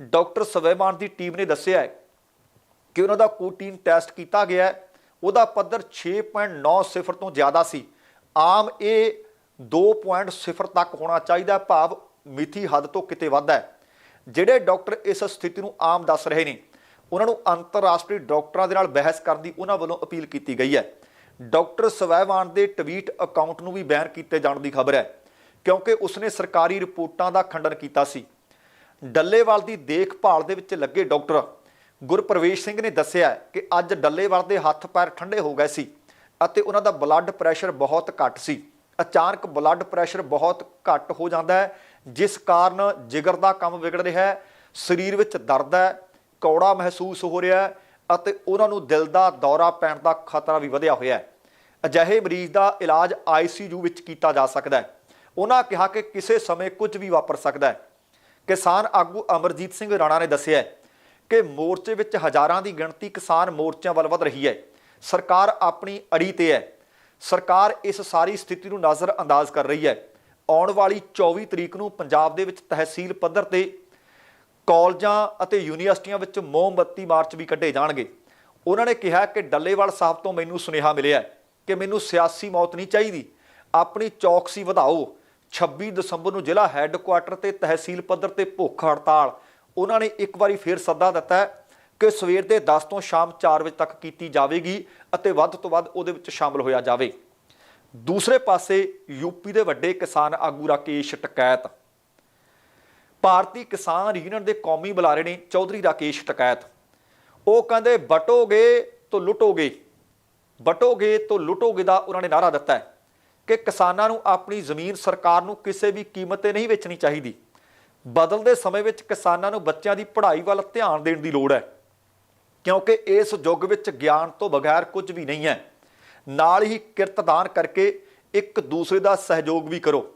S1: ਡਾਕਟਰ ਸਵੈਮਾਨ ਦੀ ਟੀਮ ਨੇ ਦੱਸਿਆ ਹੈ ਕਿ ਉਹਨਾਂ ਦਾ ਕੋਟੀਨ ਟੈਸਟ ਕੀਤਾ ਗਿਆ ਉਹਦਾ ਪੱਧਰ 6.90 ਤੋਂ ਜ਼ਿਆਦਾ ਸੀ। ਆਮ ਇਹ 2.0 ਤੱਕ ਹੋਣਾ ਚਾਹੀਦਾ ਭਾਵ ਮਿੱਥੀ ਹੱਦ ਤੋਂ ਕਿਤੇ ਵੱਧ ਹੈ। ਜਿਹੜੇ ਡਾਕਟਰ ਇਸ ਸਥਿਤੀ ਨੂੰ ਆਮ ਦੱਸ ਰਹੇ ਨੇ ਉਹਨਾਂ ਨੂੰ ਅੰਤਰਰਾਸ਼ਟਰੀ ਡਾਕਟਰਾਂ ਦੇ ਨਾਲ ਬਹਿਸ ਕਰਨ ਦੀ ਉਹਨਾਂ ਵੱਲੋਂ ਅਪੀਲ ਕੀਤੀ ਗਈ ਹੈ। ਡਾਕਟਰ ਸਵੈਵਾਨ ਦੇ ਟਵੀਟ ਅਕਾਊਂਟ ਨੂੰ ਵੀ ਬੈਨ ਕੀਤੇ ਜਾਣ ਦੀ ਖਬਰ ਹੈ, ਕਿਉਂਕਿ ਉਸਨੇ ਸਰਕਾਰੀ ਰਿਪੋਰਟਾਂ ਦਾ ਖੰਡਨ ਕੀਤਾ ਸੀ। ਡੱਲੇਵਾਲ ਦੀ ਦੇਖਭਾਲ ਦੇ ਵਿੱਚ ਲੱਗੇ ਡਾਕਟਰ ਗੁਰਪ੍ਰਵੇਸ਼ ਸਿੰਘ ਨੇ ਦੱਸਿਆ ਕਿ ਅੱਜ ਡੱਲੇਵਾਲ ਦੇ ਹੱਥ ਪੈਰ ਠੰਡੇ ਹੋ ਗਏ ਸੀ ਅਤੇ ਉਹਨਾਂ ਦਾ ਬਲੱਡ ਪ੍ਰੈਸ਼ਰ ਬਹੁਤ ਘੱਟ ਸੀ। ਅਚਾਨਕ ਬਲੱਡ ਪ੍ਰੈਸ਼ਰ ਬਹੁਤ ਘੱਟ ਹੋ ਜਾਂਦਾ ਹੈ, ਜਿਸ ਕਾਰਨ ਜਿਗਰ ਦਾ ਕੰਮ ਵਿਗੜ ਰਿਹਾ ਹੈ, ਸਰੀਰ ਵਿੱਚ ਦਰਦ ਹੈ ਕੌੜਾ ਮਹਿਸੂਸ ਹੋ ਰਿਹਾ ਹੈ ਅਤੇ ਉਹਨਾਂ ਨੂੰ ਦਿਲ ਦਾ ਦੌਰਾ ਪੈਣ ਦਾ ਖਤਰਾ ਵੀ ਵਧਿਆ ਹੋਇਆ ਹੈ। ਅਜਿਹੇ ਮਰੀਜ਼ ਦਾ ਇਲਾਜ ਆਈਸੀਯੂ ਵਿੱਚ ਕੀਤਾ ਜਾ ਸਕਦਾ ਹੈ। ਉਹਨਾਂ ਕਿਹਾ ਕਿ ਕਿਸੇ ਸਮੇਂ ਕੁਝ ਵੀ ਵਾਪਰ ਸਕਦਾ ਹੈ। ਕਿਸਾਨ ਆਗੂ ਅਮਰਜੀਤ ਸਿੰਘ ਰਾਣਾ ਨੇ ਦੱਸਿਆ ਕਿ ਮੋਰਚੇ ਵਿੱਚ ਹਜ਼ਾਰਾਂ ਦੀ ਗਿਣਤੀ ਕਿਸਾਨ ਮੋਰਚਿਆਂ ਵੱਲ ਵਧ ਰਹੀ ਹੈ। ਸਰਕਾਰ ਆਪਣੀ ਅੜੀ ਤੇ ਹੈ। ਸਰਕਾਰ ਇਸ ਸਾਰੀ ਸਥਿਤੀ ਨੂੰ ਨਜ਼ਰ ਅੰਦਾਜ਼ ਕਰ ਰਹੀ ਹੈ। ਆਉਣ ਵਾਲੀ 24 ਤਰੀਕ ਨੂੰ ਪੰਜਾਬ ਦੇ ਵਿੱਚ ਤਹਿਸੀਲ ਪੱਧਰ ਤੇ ਕਾਲਜਾਂ ਅਤੇ ਯੂਨੀਵਰਸਿਟੀਆਂ ਵਿੱਚ ਮੋਮਬੱਤੀ ਮਾਰਚ ਵੀ ਕੱਢੇ ਜਾਣਗੇ। ਉਹਨਾਂ ਨੇ ਕਿਹਾ ਕਿ ਡੱਲੇਵਾਲ ਸਾਹਿਬ ਤੋਂ ਮੈਨੂੰ ਸੁਨੇਹਾ ਮਿਲਿਆ ਕਿ ਮੈਨੂੰ ਸਿਆਸੀ ਮੌਤ ਨਹੀਂ ਚਾਹੀਦੀ। ਆਪਣੀ ਚੌਕਸੀ ਵਧਾਓ। 26 ਦਸੰਬਰ ਨੂੰ ਜ਼ਿਲ੍ਹਾ ਹੈੱਡਕੁਆਟਰ ਤੇ ਤਹਿਸੀਲ ਪੱਧਰ ਤੇ ਭੁੱਖ ਹੜਤਾਲ। ਉਹਨਾਂ ਨੇ ਇੱਕ ਵਾਰੀ ਫੇਰ ਸੱਦਾ ਦਿੱਤਾ ਕਿ ਸਵੇਰ ਦੇ 10 ਤੋਂ ਸ਼ਾਮ 4 ਵਜੇ ਤੱਕ ਕੀਤੀ ਜਾਵੇਗੀ ਅਤੇ ਵੱਧ ਤੋਂ ਵੱਧ ਉਹਦੇ ਵਿੱਚ ਸ਼ਾਮਲ ਹੋਇਆ ਜਾਵੇ। ਦੂਸਰੇ ਪਾਸੇ ਯੂਪੀ ਦੇ ਵੱਡੇ ਕਿਸਾਨ ਆਗੂ ਰਾਕੇਸ਼ ਟਕੈਤ ਭਾਰਤੀ ਕਿਸਾਨ ਯੂਨੀਅਨ ਦੇ ਕੌਮੀ ਬੁਲਾਰੇ ਨੇ ਚੌਧਰੀ ਰਾਕੇਸ਼ ਟਕੈਤ। ਉਹ ਕਹਿੰਦੇ, ਬਟੋਗੇ ਤੋਂ ਲੁੱਟੋਗੇ, ਬਟੋਗੇ ਤੋਂ ਲੁੱਟੋਗੇ ਦਾ ਉਹਨਾਂ ਨੇ ਨਾਰਾ ਦਿੱਤਾ ਹੈ ਕਿ ਕਿਸਾਨਾਂ ਨੂੰ ਆਪਣੀ ਜ਼ਮੀਨ ਸਰਕਾਰ ਨੂੰ ਕਿਸੇ ਵੀ ਕੀਮਤ ਤੇ ਨਹੀਂ ਵੇਚਣੀ ਚਾਹੀਦੀ। ਬਦਲਦੇ ਸਮੇਂ ਵਿੱਚ ਕਿਸਾਨਾਂ ਨੂੰ ਬੱਚਿਆਂ ਦੀ ਪੜ੍ਹਾਈ ਵੱਲ ਧਿਆਨ ਦੇਣ ਦੀ ਲੋੜ ਹੈ, ਕਿਉਂਕਿ ਇਸ ਯੁੱਗ ਵਿੱਚ ਗਿਆਨ ਤੋਂ ਬਗੈਰ ਕੁਝ ਵੀ ਨਹੀਂ ਹੈ। ਨਾਲ ਹੀ ਕਿਰਤਦਾਨ ਕਰਕੇ ਇੱਕ ਦੂਸਰੇ ਦਾ ਸਹਿਯੋਗ ਵੀ ਕਰੋ।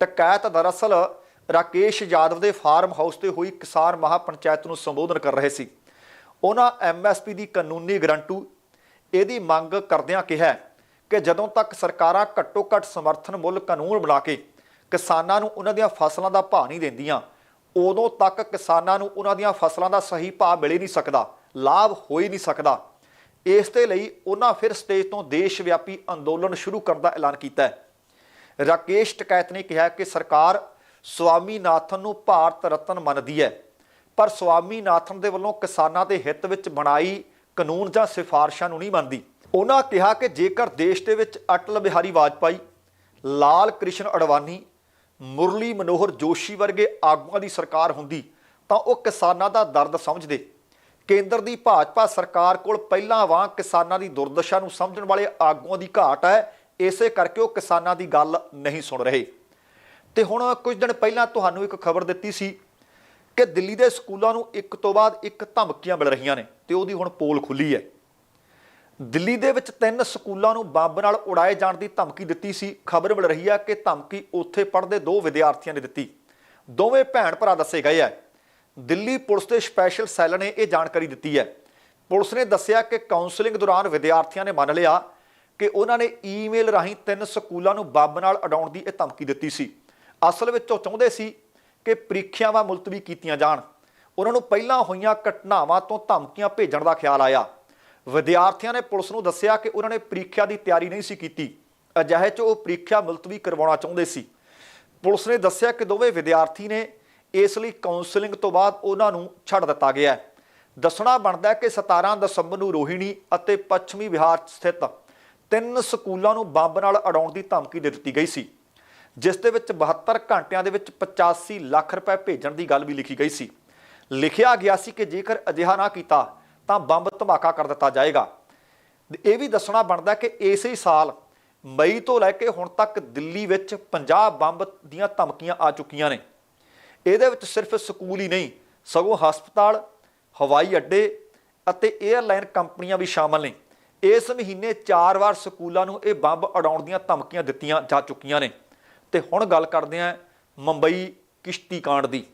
S1: ਟਕੈਤ ਦਰਅਸਲ ਰਾਕੇਸ਼ ਯਾਦਵ ਦੇ ਫਾਰਮ ਹਾਊਸ ਤੇ ਹੋਈ ਕਿਸਾਨ ਮਹਾਪੰਚਾਇਤ ਨੂੰ ਸੰਬੋਧਨ ਕਰ ਰਹੇ ਸੀ। ਉਹਨਾਂ ਐਮਐਸਪੀ ਦੀ ਕਾਨੂੰਨੀ ਗਰੰਟੂ ਇਹਦੀ ਮੰਗ ਕਰਦਿਆਂ ਕਿਹਾ ਕਿ ਜਦੋਂ ਤੱਕ ਸਰਕਾਰਾਂ ਘੱਟੋ ਘੱਟ ਸਮਰਥਨ ਮੁੱਲ ਕਾਨੂੰਨ ਬਣਾ ਕੇ ਕਿਸਾਨਾਂ ਨੂੰ ਉਹਨਾਂ ਦੀਆਂ ਫਸਲਾਂ ਦਾ ਭਾਅ ਨਹੀਂ ਦਿੰਦੀਆਂ, ਉਦੋਂ ਤੱਕ ਕਿਸਾਨਾਂ ਨੂੰ ਉਹਨਾਂ ਦੀਆਂ ਫਸਲਾਂ ਦਾ ਸਹੀ ਭਾਅ ਮਿਲ ਹੀ ਨਹੀਂ ਸਕਦਾ, ਲਾਭ ਹੋ ਹੀ ਨਹੀਂ ਸਕਦਾ। ਇਸ ਦੇ ਲਈ ਉਹਨਾਂ ਫਿਰ ਸਟੇਜ ਤੋਂ ਦੇਸ਼ ਵਿਆਪੀ ਅੰਦੋਲਨ ਸ਼ੁਰੂ ਕਰਨ ਦਾ ਐਲਾਨ ਕੀਤਾ ਹੈ। ਰਾਕੇਸ਼ ਟਕੈਤ ਨੇ ਕਿਹਾ ਕਿ ਸਰਕਾਰ ਸਵਾਮੀਨਾਥਨ ਨੂੰ ਭਾਰਤ ਰਤਨ ਮੰਨਦੀ ਹੈ। ਪਰ ਸਵਾਮੀਨਾਥਨ ਦੇ ਵੱਲੋਂ ਕਿਸਾਨਾਂ ਦੇ ਹਿੱਤ ਵਿੱਚ ਬਣਾਈ ਕਾਨੂੰਨ ਜਾਂ ਸਿਫਾਰਸ਼ਾਂ ਨੂੰ ਨਹੀਂ ਮੰਨਦੀ। ਉਹਨਾਂ ਕਿਹਾ ਕਿ ਜੇਕਰ ਦੇਸ਼ ਦੇ ਵਿੱਚ ਅਟਲ ਬਿਹਾਰੀ ਵਾਜਪਾਈ, ਲਾਲ ਕ੍ਰਿਸ਼ਨ ਅਡਵਾਨੀ, ਮੁਰਲੀ ਮਨੋਹਰ ਜੋਸ਼ੀ ਵਰਗੇ ਆਗੂਆਂ ਦੀ ਸਰਕਾਰ ਹੁੰਦੀ, ਤਾਂ ਉਹ ਕਿਸਾਨਾਂ ਦਾ ਦਰਦ ਸਮਝਦੇ। ਕੇਂਦਰ ਦੀ ਭਾਜਪਾ ਸਰਕਾਰ ਕੋਲ ਪਹਿਲਾਂ ਵਾਂ ਕਿਸਾਨਾਂ ਦੀ ਦੁਰਦਸ਼ਾ ਨੂੰ ਸਮਝਣ ਵਾਲੇ ਆਗੂਆਂ ਦੀ ਘਾਟ ਹੈ। ਇਸੇ ਕਰਕੇ ਉਹ ਕਿਸਾਨਾਂ ਦੀ ਗੱਲ ਨਹੀਂ ਸੁਣ ਰਹੇ। ਤੇ ਹੁਣ ਕੁਝ ਦਿਨ ਪਹਿਲਾਂ ਤੁਹਾਨੂੰ ਇੱਕ ਖਬਰ ਦਿੱਤੀ ਸੀ ਕਿ ਦਿੱਲੀ ਦੇ ਸਕੂਲਾਂ ਨੂੰ ਇੱਕ ਤੋਂ ਬਾਅਦ ਇੱਕ ਧਮਕੀਆਂ ਮਿਲ ਰਹੀਆਂ ਨੇ ਤੇ ਉਹਦੀ ਹੁਣ ਪੋਲ ਖੁੱਲੀ ਹੈ। ਦਿੱਲੀ ਦੇ ਵਿੱਚ ਤਿੰਨ ਸਕੂਲਾਂ ਨੂੰ ਬੰਬ ਨਾਲ ਉਡਾਏ ਜਾਣ ਦੀ ਧਮਕੀ ਦਿੱਤੀ ਸੀ। ਖਬਰ ਮਿਲ ਰਹੀ ਹੈ ਕਿ ਧਮਕੀ ਉੱਥੇ ਪੜ੍ਹਦੇ ਦੋ ਵਿਦਿਆਰਥੀਆਂ ਨੇ ਦਿੱਤੀ। ਦੋਵੇਂ ਭੈਣ ਭਰਾ ਦੱਸੇ ਗਏ ਹੈ। ਦਿੱਲੀ ਪੁਲਿਸ ਦੇ ਸਪੈਸ਼ਲ ਸੈੱਲ ਨੇ ਇਹ ਜਾਣਕਾਰੀ ਦਿੱਤੀ ਹੈ। ਪੁਲਿਸ ਨੇ ਦੱਸਿਆ ਕਿ ਕਾਉਂਸਲਿੰਗ ਦੌਰਾਨ ਵਿਦਿਆਰਥੀਆਂ ਨੇ ਮੰਨ ਲਿਆ ਕਿ ਉਹਨਾਂ ਨੇ ਈਮੇਲ ਰਾਹੀਂ ਤਿੰਨ ਸਕੂਲਾਂ ਨੂੰ ਬੰਬ ਨਾਲ ਉਡਾਉਣ ਦੀ ਇਹ ਧਮਕੀ ਦਿੱਤੀ ਸੀ। ਅਸਲ ਵਿੱਚ ਉਹ ਚਾਹੁੰਦੇ ਸੀ ਕਿ ਪ੍ਰੀਖਿਆਵਾਂ ਮੁਲਤਵੀ ਕੀਤੀਆਂ ਜਾਣ। ਉਹਨਾਂ ਨੂੰ ਪਹਿਲਾਂ ਹੋਈਆਂ ਘਟਨਾਵਾਂ ਤੋਂ ਧਮਕੀਆਂ ਭੇਜਣ ਦਾ ਖਿਆਲ ਆਇਆ। ਵਿਦਿਆਰਥੀਆਂ ਨੇ ਪੁਲਿਸ ਨੂੰ ਦੱਸਿਆ ਕਿ ਉਹਨਾਂ ਨੇ ਪ੍ਰੀਖਿਆ ਦੀ ਤਿਆਰੀ ਨਹੀਂ ਸੀ ਕੀਤੀ। ਅਜਿਹੇ 'ਚ ਉਹ ਪ੍ਰੀਖਿਆ ਮੁਲਤਵੀ ਕਰਵਾਉਣਾ ਚਾਹੁੰਦੇ ਸੀ। ਪੁਲਿਸ ਨੇ ਦੱਸਿਆ ਕਿ ਦੋਵੇਂ ਵਿਦਿਆਰਥੀ ਨੇ ਇਸ ਲਈ ਕਾਉਂਸਲਿੰਗ ਤੋਂ ਬਾਅਦ ਉਹਨਾਂ ਨੂੰ ਛੱਡ ਦਿੱਤਾ ਗਿਆ ਦੱਸਣਾ ਬਣਦਾ ਹੈ ਕਿ 17 ਦਸੰਬਰ ਨੂੰ ਰੋਹਿਣੀ ਅਤੇ ਪੱਛਮੀ ਬਿਹਾਰ ਸਥਿਤ ਤਿੰਨ ਸਕੂਲਾਂ ਨੂੰ ਬੰਬ ਨਾਲ ਉਡਾਉਣ ਦੀ ਧਮਕੀ ਦੇ ਦਿੱਤੀ ਗਈ ਸੀ। ਜਿਸ ਦੇ ਵਿੱਚ 72 ਘੰਟਿਆਂ ਦੇ ਵਿੱਚ 85 ਲੱਖ ਰੁਪਏ ਭੇਜਣ ਦੀ ਗੱਲ ਵੀ ਲਿਖੀ ਗਈ ਸੀ। ਲਿਖਿਆ ਗਿਆ ਸੀ ਕਿ ਜੇਕਰ ਅਜਿਹਾ ਨਾ ਕੀਤਾ, ਤਾਂ ਬੰਬ ਧਮਾਕਾ ਕਰ ਦਿੱਤਾ ਜਾਏਗਾ। ਇਹ ਵੀ ਦੱਸਣਾ ਬਣਦਾ ਕਿ ਇਸੇ ਸਾਲ ਮਈ ਤੋਂ ਲੈ ਕੇ ਹੁਣ ਤੱਕ ਦਿੱਲੀ ਵਿੱਚ 50 ਬੰਬ ਦੀਆਂ ਧਮਕੀਆਂ ਆ ਚੁੱਕੀਆਂ ਨੇ। ਇਹਦੇ ਵਿੱਚ ਸਿਰਫ ਸਕੂਲ ਹੀ ਨਹੀਂ, ਸਗੋਂ ਹਸਪਤਾਲ, ਹਵਾਈ ਅੱਡੇ ਅਤੇ 에ਅਰਲਾਈਨ ਕੰਪਨੀਆਂ ਵੀ ਸ਼ਾਮਲ ਨੇ। ਇਸ ਮਹੀਨੇ 4 ਵਾਰ ਸਕੂਲਾਂ ਨੂੰ ਇਹ ਬੰਬ ਉਡਾਉਣ ਦੀਆਂ ਧਮਕੀਆਂ ਦਿੱਤੀਆਂ ਜਾ ਚੁੱਕੀਆਂ ਨੇ। ਤੇ ਹੁਣ ਗੱਲ ਕਰਦੇ ਹਾਂ ਮੁੰਬਈ ਕਿਸ਼ਤੀ ਕਾਂਡ ਦੀ।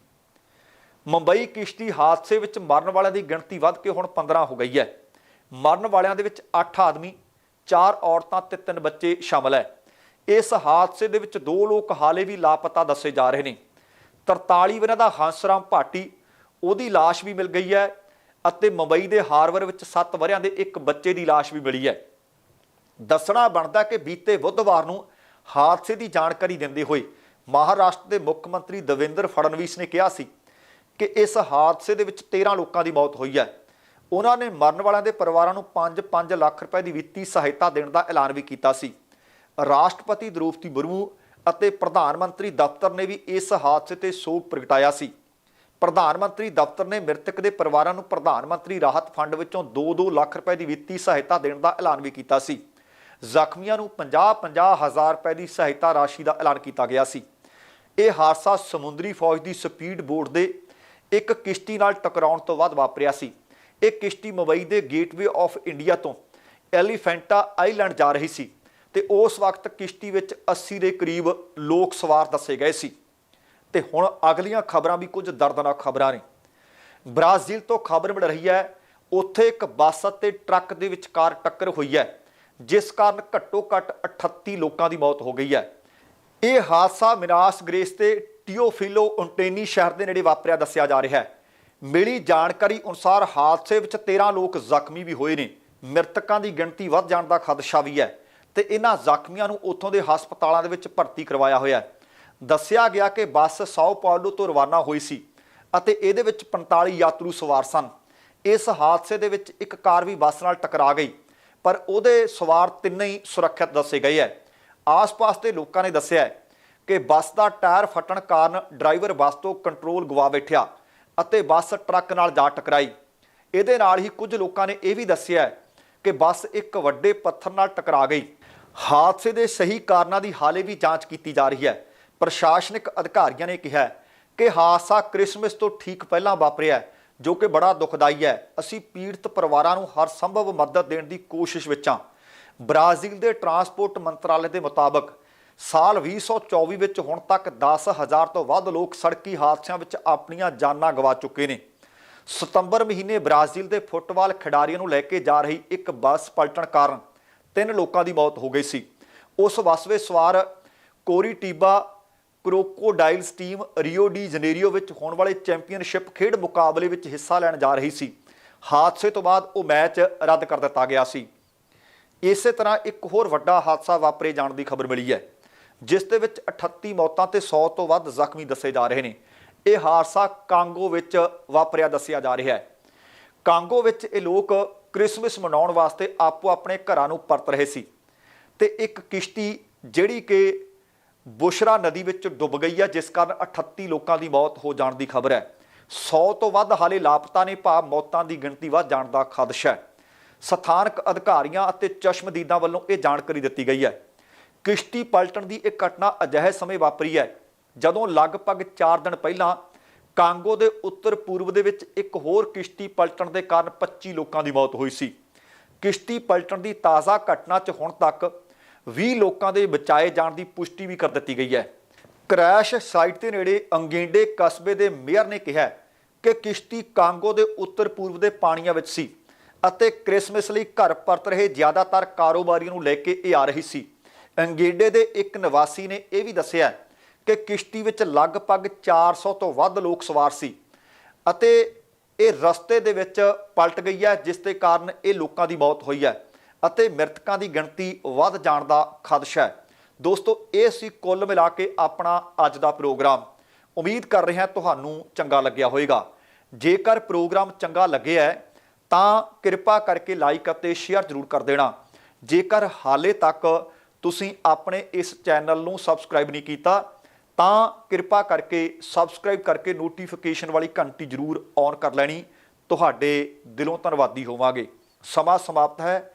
S1: ਮੁੰਬਈ ਕਿਸ਼ਤੀ ਹਾਦਸੇ ਵਿੱਚ ਮਰਨ ਵਾਲਿਆਂ ਦੀ ਗਿਣਤੀ ਵੱਧ ਕੇ ਹੁਣ 15 ਹੋ ਗਈ ਹੈ। ਮਰਨ ਵਾਲਿਆਂ ਦੇ ਵਿੱਚ 8 ਆਦਮੀ 4 ਔਰਤਾਂ ਤੇ 3 ਬੱਚੇ ਸ਼ਾਮਲ ਹੈ। ਇਸ ਹਾਦਸੇ ਦੇ ਵਿੱਚ ਦੋ ਲੋਕ ਹਾਲੇ ਵੀ ਲਾਪਤਾ ਦੱਸੇ ਜਾ ਰਹੇ ਨੇ। 43 ਦਿਨਾਂ ਦਾ ਹੰਸਰਾਮ ਭਾਟੀ, ਉਹਦੀ ਲਾਸ਼ ਵੀ ਮਿਲ ਗਈ ਹੈ ਅਤੇ ਮੁੰਬਈ ਦੇ ਹਾਰਵਰ ਵਿੱਚ 7 ਵਰਿਆਂ ਦੇ ਇੱਕ ਬੱਚੇ ਦੀ ਲਾਸ਼ ਵੀ ਮਿਲੀ ਹੈ। ਦੱਸਣਾ ਬਣਦਾ ਕਿ ਬੀਤੇ ਬੁੱਧਵਾਰ ਨੂੰ ਹਾਦਸੇ ਦੀ ਜਾਣਕਾਰੀ ਦਿੰਦੇ ਹੋਏ ਮਹਾਰਾਸ਼ਟਰ ਦੇ ਮੁੱਖ ਮੰਤਰੀ ਦਵਿੰਦਰ ਫੜਨਵੀਸ ਨੇ ਕਿਹਾ ਸੀ ਕਿ ਇਸ ਹਾਦਸੇ ਦੇ ਵਿੱਚ 13 ਲੋਕਾਂ ਦੀ ਮੌਤ ਹੋਈ ਹੈ। ਉਹਨਾਂ ਨੇ ਮਰਨ ਵਾਲਿਆਂ ਦੇ ਪਰਿਵਾਰਾਂ ਨੂੰ 5-5 ਲੱਖ ਰੁਪਏ ਦੀ ਵਿੱਤੀ ਸਹਾਇਤਾ ਦੇਣ ਦਾ ਐਲਾਨ ਵੀ ਕੀਤਾ ਸੀ। ਰਾਸ਼ਟਰਪਤੀ ਦ੍ਰੋਪਦੀ ਮੁਰਮੂ ਅਤੇ ਪ੍ਰਧਾਨ ਮੰਤਰੀ ਦਫ਼ਤਰ ਨੇ ਵੀ ਇਸ ਹਾਦਸੇ ਤੇ ਸੋਗ ਪ੍ਰਗਟਾਇਆ ਸੀ। ਪ੍ਰਧਾਨ ਮੰਤਰੀ ਦਫ਼ਤਰ ਨੇ ਮ੍ਰਿਤਕ ਦੇ ਪਰਿਵਾਰਾਂ ਨੂੰ ਪ੍ਰਧਾਨ ਮੰਤਰੀ ਰਾਹਤ ਫੰਡ ਵਿੱਚੋਂ 2-2 ਲੱਖ ਰੁਪਏ ਦੀ ਵਿੱਤੀ ਸਹਾਇਤਾ ਦੇਣ ਦਾ ਐਲਾਨ ਵੀ ਕੀਤਾ ਸੀ। ਜ਼ਖਮੀਆਂ ਨੂੰ 50-50 ਹਜ਼ਾਰ ਰੁਪਏ ਦੀ ਸਹਾਇਤਾ ਰਾਸ਼ੀ ਦਾ ਐਲਾਨ ਕੀਤਾ ਗਿਆ ਸੀ। ਇਹ ਹਾਦਸਾ ਸਮੁੰਦਰੀ ਫੌਜ ਦੀ ਸਪੀਡ ਬੋਟ ਦੇ ਇੱਕ ਕਿਸ਼ਤੀ ਨਾਲ ਟਕਰਾਉਣ ਤੋਂ ਬਾਅਦ ਵਾਪਰਿਆ ਸੀ। ਇਹ ਕਿਸ਼ਤੀ ਮੁੰਬਈ ਦੇ ਗੇਟਵੇ ਆਫ ਇੰਡੀਆ ਤੋਂ ਐਲੀਫੈਂਟਾ ਆਈਲੈਂਡ ਜਾ ਰਹੀ ਸੀ ਤੇ ਉਸ ਵਕਤ ਕਿਸ਼ਤੀ ਵਿੱਚ 80 ਦੇ ਕਰੀਬ ਲੋਕ ਸਵਾਰ ਦੱਸੇ ਗਏ ਸੀ। ਤੇ ਹੁਣ ਅਗਲੀਆਂ ਖਬਰਾਂ ਵੀ ਕੁਝ ਦਰਦਨਾਕ ਖਬਰਾਂ ਨੇ। ਬ੍ਰਾਜ਼ੀਲ ਤੋਂ ਖਬਰ ਮਿਲ ਰਹੀ ਹੈ, ਉੱਥੇ ਇੱਕ ਬੱਸ ਅਤੇ ਟਰੱਕ ਦੇ ਵਿਚਕਾਰ ਟੱਕਰ ਹੋਈ ਹੈ। ਜਿਸ ਕਾਰਨ ਘੱਟੋ ਘੱਟ 38 ਲੋਕਾਂ ਦੀ ਮੌਤ ਹੋ ਗਈ ਹੈ। ਇਹ ਹਾਦਸਾ ਮਿਨਾਸ ਗ੍ਰੇਸ ਤੇ ਟਿਓਫਿਲੋ ਉਂਟੇਨੀ ਸ਼ਹਿਰ ਦੇ ਨੇੜੇ ਵਾਪਰਿਆ, ਦੱਸਿਆ ਜਾ ਰਿਹਾ ਹੈ। ਮਿਲੀ ਜਾਣਕਾਰੀ ਅਨੁਸਾਰ ਹਾਦਸੇ ਵਿੱਚ 13 ਲੋਕ ਜ਼ਖਮੀ ਵੀ ਹੋਏ ਨੇ। ਮ੍ਰਿਤਕਾਂ ਦੀ ਗਿਣਤੀ ਵੱਧ ਜਾਣ ਦਾ ਖਦਸ਼ਾ ਵੀ ਹੈ ਤੇ ਇਹਨਾਂ ਜ਼ਖਮੀਆਂ ਨੂੰ ਉੱਥੋਂ ਦੇ ਹਸਪਤਾਲਾਂ ਦੇ ਵਿੱਚ ਭਰਤੀ ਕਰਵਾਇਆ ਹੋਇਆ ਹੈ। ਦੱਸਿਆ ਗਿਆ ਕਿ ਬੱਸ ਸਾਓ ਪਾਲੋ ਤੋਂ ਰਵਾਨਾ ਹੋਈ ਸੀ ਅਤੇ ਇਹਦੇ ਵਿੱਚ 45 ਯਾਤਰੂ ਸਵਾਰ ਸਨ। ਇਸ ਹਾਦਸੇ ਦੇ ਵਿੱਚ ਇੱਕ ਕਾਰ ਵੀ ਬੱਸ ਨਾਲ ਟਕਰਾ ਗਈ। ਪਰ ਉਹਦੇ ਸਵਾਰ ਤਿੰਨੇ ਹੀ ਸੁਰੱਖਿਅਤ ਦੱਸੇ ਗਏ ਹੈ ਆਸ-ਪਾਸ ਦੇ ਲੋਕਾਂ ਨੇ ਦੱਸਿਆ ਕਿ ਬੱਸ ਦਾ ਟਾਇਰ ਫਟਣ ਕਾਰਨ ਡਰਾਈਵਰ ਬੱਸ ਤੋਂ ਕੰਟਰੋਲ ਗਵਾ ਬੈਠਿਆ ਅਤੇ ਬੱਸ ਟਰੱਕ ਨਾਲ ਜਾ ਟਕਰਾਈ। ਇਹਦੇ ਨਾਲ ਹੀ ਕੁਝ ਲੋਕਾਂ ਨੇ ਇਹ ਵੀ ਦੱਸਿਆ ਕਿ ਬੱਸ ਇੱਕ ਵੱਡੇ ਪੱਥਰ ਨਾਲ ਟਕਰਾ ਗਈ। ਹਾਦਸੇ ਦੇ ਸਹੀ ਕਾਰਨਾਂ ਦੀ ਹਾਲੇ ਵੀ ਜਾਂਚ ਕੀਤੀ ਜਾ ਰਹੀ ਹੈ ਪ੍ਰਸ਼ਾਸਨਿਕ ਅਧਿਕਾਰੀਆਂ ਨੇ ਕਿਹਾ ਕਿ ਹਾਦਸਾ ਕ੍ਰਿਸਮਸ ਤੋਂ ਠੀਕ ਪਹਿਲਾਂ ਵਾਪਰਿਆ ਹੈ, ਜੋ ਕਿ ਬੜਾ ਦੁਖਦਾਈ ਹੈ। ਅਸੀਂ ਪੀੜਤ ਪਰਿਵਾਰਾਂ ਨੂੰ ਹਰ ਸੰਭਵ ਮਦਦ ਦੇਣ ਦੀ ਕੋਸ਼ਿਸ਼ ਵਿੱਚ ਹਾਂ। ਬ੍ਰਾਜ਼ੀਲ ਦੇ ਟਰਾਂਸਪੋਰਟ ਮੰਤਰਾਲੇ ਦੇ ਮੁਤਾਬਕ, ਸਾਲ 2024 ਵਿੱਚ ਹੁਣ ਤੱਕ 10000 ਤੋਂ ਵੱਧ ਲੋਕ ਸੜਕੀ ਹਾਦਸਿਆਂ ਵਿੱਚ ਆਪਣੀਆਂ ਜਾਨਾਂ ਗਵਾ ਚੁੱਕੇ ਨੇ। ਸਤੰਬਰ ਮਹੀਨੇ ਬ੍ਰਾਜ਼ੀਲ ਦੇ ਫੁੱਟਬਾਲ ਖਿਡਾਰੀਆਂ ਨੂੰ ਲੈ ਕੇ ਜਾ ਰਹੀ ਇੱਕ ਬੱਸ ਪਲਟਣ ਕਾਰਨ ਤਿੰਨ ਲੋਕਾਂ ਦੀ ਮੌਤ ਹੋ ਗਈ ਸੀ। ਉਸ ਬੱਸ ਵਿੱਚ ਸਵਾਰ Curitiba Crocodiles team Rio de Janeiro ਵਿੱਚ ਹੋਣ ਵਾਲੇ ਚੈਂਪੀਅਨਸ਼ਿਪ ਖੇਡ ਮੁਕਾਬਲੇ ਵਿੱਚ ਹਿੱਸਾ ਲੈਣ ਜਾ ਰਹੀ ਸੀ। ਹਾਦਸੇ ਤੋਂ ਬਾਅਦ ਉਹ ਮੈਚ ਰੱਦ ਕਰ ਦਿੱਤਾ ਗਿਆ ਸੀ। ਇਸੇ ਤਰ੍ਹਾਂ ਇੱਕ ਹੋਰ ਵੱਡਾ ਹਾਦਸਾ ਵਾਪਰੇ ਜਾਣ ਦੀ ਖਬਰ ਮਿਲੀ ਹੈ, ਜਿਸ ਦੇ ਵਿੱਚ 38 ਮੌਤਾਂ ਤੇ 100 ਤੋਂ ਵੱਧ ਜ਼ਖਮੀ ਦੱਸੇ ਜਾ ਰਹੇ ਨੇ। ਇਹ ਹਾਦਸਾ ਕਾਂਗੋ ਵਿੱਚ ਵਾਪਰਿਆ ਦੱਸਿਆ ਜਾ ਰਿਹਾ ਹੈ। ਕਾਂਗੋ ਵਿੱਚ ਇਹ ਲੋਕ ਕ੍ਰਿਸਮਸ ਮਨਾਉਣ ਵਾਸਤੇ ਆਪੋ ਆਪਣੇ ਘਰਾਂ ਨੂੰ ਪਰਤ ਰਹੇ ਸੀ। ਤੇ ਇੱਕ ਕਿਸ਼ਤੀ ਜਿਹੜੀ ਕਿ ਬੁਸ਼ਰਾ ਨਦੀ ਵਿੱਚ ਡੁੱਬ ਗਈ ਹੈ, ਜਿਸ ਕਾਰਨ 38 ਲੋਕਾਂ ਦੀ ਮੌਤ ਹੋ ਜਾਣ ਦੀ ਖਬਰ ਹੈ। 100 ਤੋਂ ਵੱਧ ਹਾਲੇ ਲਾਪਤਾ ਨੇ ਭਾਵ ਮੌਤਾਂ ਦੀ ਗਿਣਤੀ ਵੱਧ ਜਾਣ ਦਾ ਖਦਸ਼ਾ ਹੈ। ਸਥਾਨਕ ਅਧਿਕਾਰੀਆਂ ਅਤੇ ਚਸ਼ਮਦੀਦਾਂ ਵੱਲੋਂ ਇਹ ਜਾਣਕਾਰੀ ਦਿੱਤੀ ਗਈ ਹੈ। ਕਿਸ਼ਤੀ ਪਲਟਣ ਦੀ ਇਹ ਘਟਨਾ ਅਜਿਹੇ ਸਮੇਂ ਵਾਪਰੀ ਹੈ, ਜਦੋਂ ਲਗਭਗ 4 ਦਿਨ ਪਹਿਲਾਂ ਕਾਂਗੋ ਦੇ ਉੱਤਰ ਪੂਰਬ ਦੇ ਵਿੱਚ ਇੱਕ ਹੋਰ ਕਿਸ਼ਤੀ ਪਲਟਣ ਦੇ ਕਾਰਨ 25 ਲੋਕਾਂ ਦੀ ਮੌਤ ਹੋਈ ਸੀ। ਕਿਸ਼ਤੀ ਪਲਟਣ ਦੀ ਤਾਜ਼ਾ ਘਟਨਾ 'ਚ ਹੁਣ ਤੱਕ 20 ਲੋਕਾਂ ਦੇ ਬਚਾਏ ਜਾਣ ਦੀ ਪੁਸ਼ਟੀ ਵੀ ਕਰ ਦਿੱਤੀ ਗਈ ਹੈ। ਕ੍ਰੈਸ਼ ਸਾਈਟ ਦੇ ਨੇੜੇ ਅੰਗੇਂਡੇ ਕਸਬੇ ਦੇ ਮੇਅਰ ਨੇ ਕਿਹਾ ਕਿ ਕਿਸ਼ਤੀ ਕਾਂਗੋ ਦੇ ਉੱਤਰ ਪੂਰਬ ਦੇ ਪਾਣੀਆਂ ਵਿੱਚ ਸੀ ਅਤੇ ਕ੍ਰਿਸਮਸ ਲਈ ਘਰ ਪਰਤ ਰਹੇ ਜ਼ਿਆਦਾਤਰ ਕਾਰੋਬਾਰੀਆਂ ਨੂੰ ਲੈ ਕੇ ਇਹ ਆ ਰਹੀ ਸੀ। ਅੰਗੇਂਡੇ ਦੇ ਇੱਕ ਨਿਵਾਸੀ ਨੇ ਇਹ ਵੀ ਦੱਸਿਆ ਕਿ ਕਿਸ਼ਤੀ ਵਿੱਚ ਲਗਭਗ 400 ਤੋਂ ਵੱਧ ਲੋਕ ਸਵਾਰ ਸੀ ਅਤੇ ਇਹ ਰਸਤੇ ਦੇ ਵਿੱਚ ਪਲਟ ਗਈ ਹੈ, ਜਿਸ ਦੇ ਕਾਰਨ ਇਹ ਲੋਕਾਂ ਦੀ ਮੌਤ ਹੋਈ ਹੈ। ਅਤੇ ਮ੍ਰਿਤਕਾਂ ਦੀ ਗਿਣਤੀ ਵੱਧ ਜਾਣ ਦਾ ਖਦਸ਼ਾ ਹੈ। ਦੋਸਤੋ, ਇਹ ਸੀ ਕੁੱਲ ਮਿਲਾ ਕੇ ਆਪਣਾ ਅੱਜ ਦਾ ਪ੍ਰੋਗਰਾਮ। ਉਮੀਦ ਕਰ ਰਿਹਾ ਤੁਹਾਨੂੰ ਚੰਗਾ ਲੱਗਿਆ ਹੋਵੇਗਾ। ਜੇਕਰ ਪ੍ਰੋਗਰਾਮ ਚੰਗਾ ਲੱਗਿਆ ਹੈ, ਤਾਂ ਕਿਰਪਾ ਕਰਕੇ ਲਾਈਕ ਅਤੇ ਸ਼ੇਅਰ ਜ਼ਰੂਰ ਕਰ ਦੇਣਾ। ਜੇਕਰ ਹਾਲੇ ਤੱਕ ਤੁਸੀਂ ਆਪਣੇ ਇਸ ਚੈਨਲ ਨੂੰ ਸਬਸਕ੍ਰਾਈਬ ਨਹੀਂ ਕੀਤਾ, ਤਾਂ ਕਿਰਪਾ ਕਰਕੇ ਸਬਸਕ੍ਰਾਈਬ ਕਰਕੇ ਨੋਟੀਫਿਕੇਸ਼ਨ ਵਾਲੀ ਘੰਟੀ ਜ਼ਰੂਰ ਔਨ ਕਰ ਲੈਣੀ। ਤੁਹਾਡੇ ਦਿਲੋਂ ਧੰਨਵਾਦੀ ਹੋਵਾਂਗੇ। ਸਮਾਂ ਸਮਾਪਤ ਹੈ।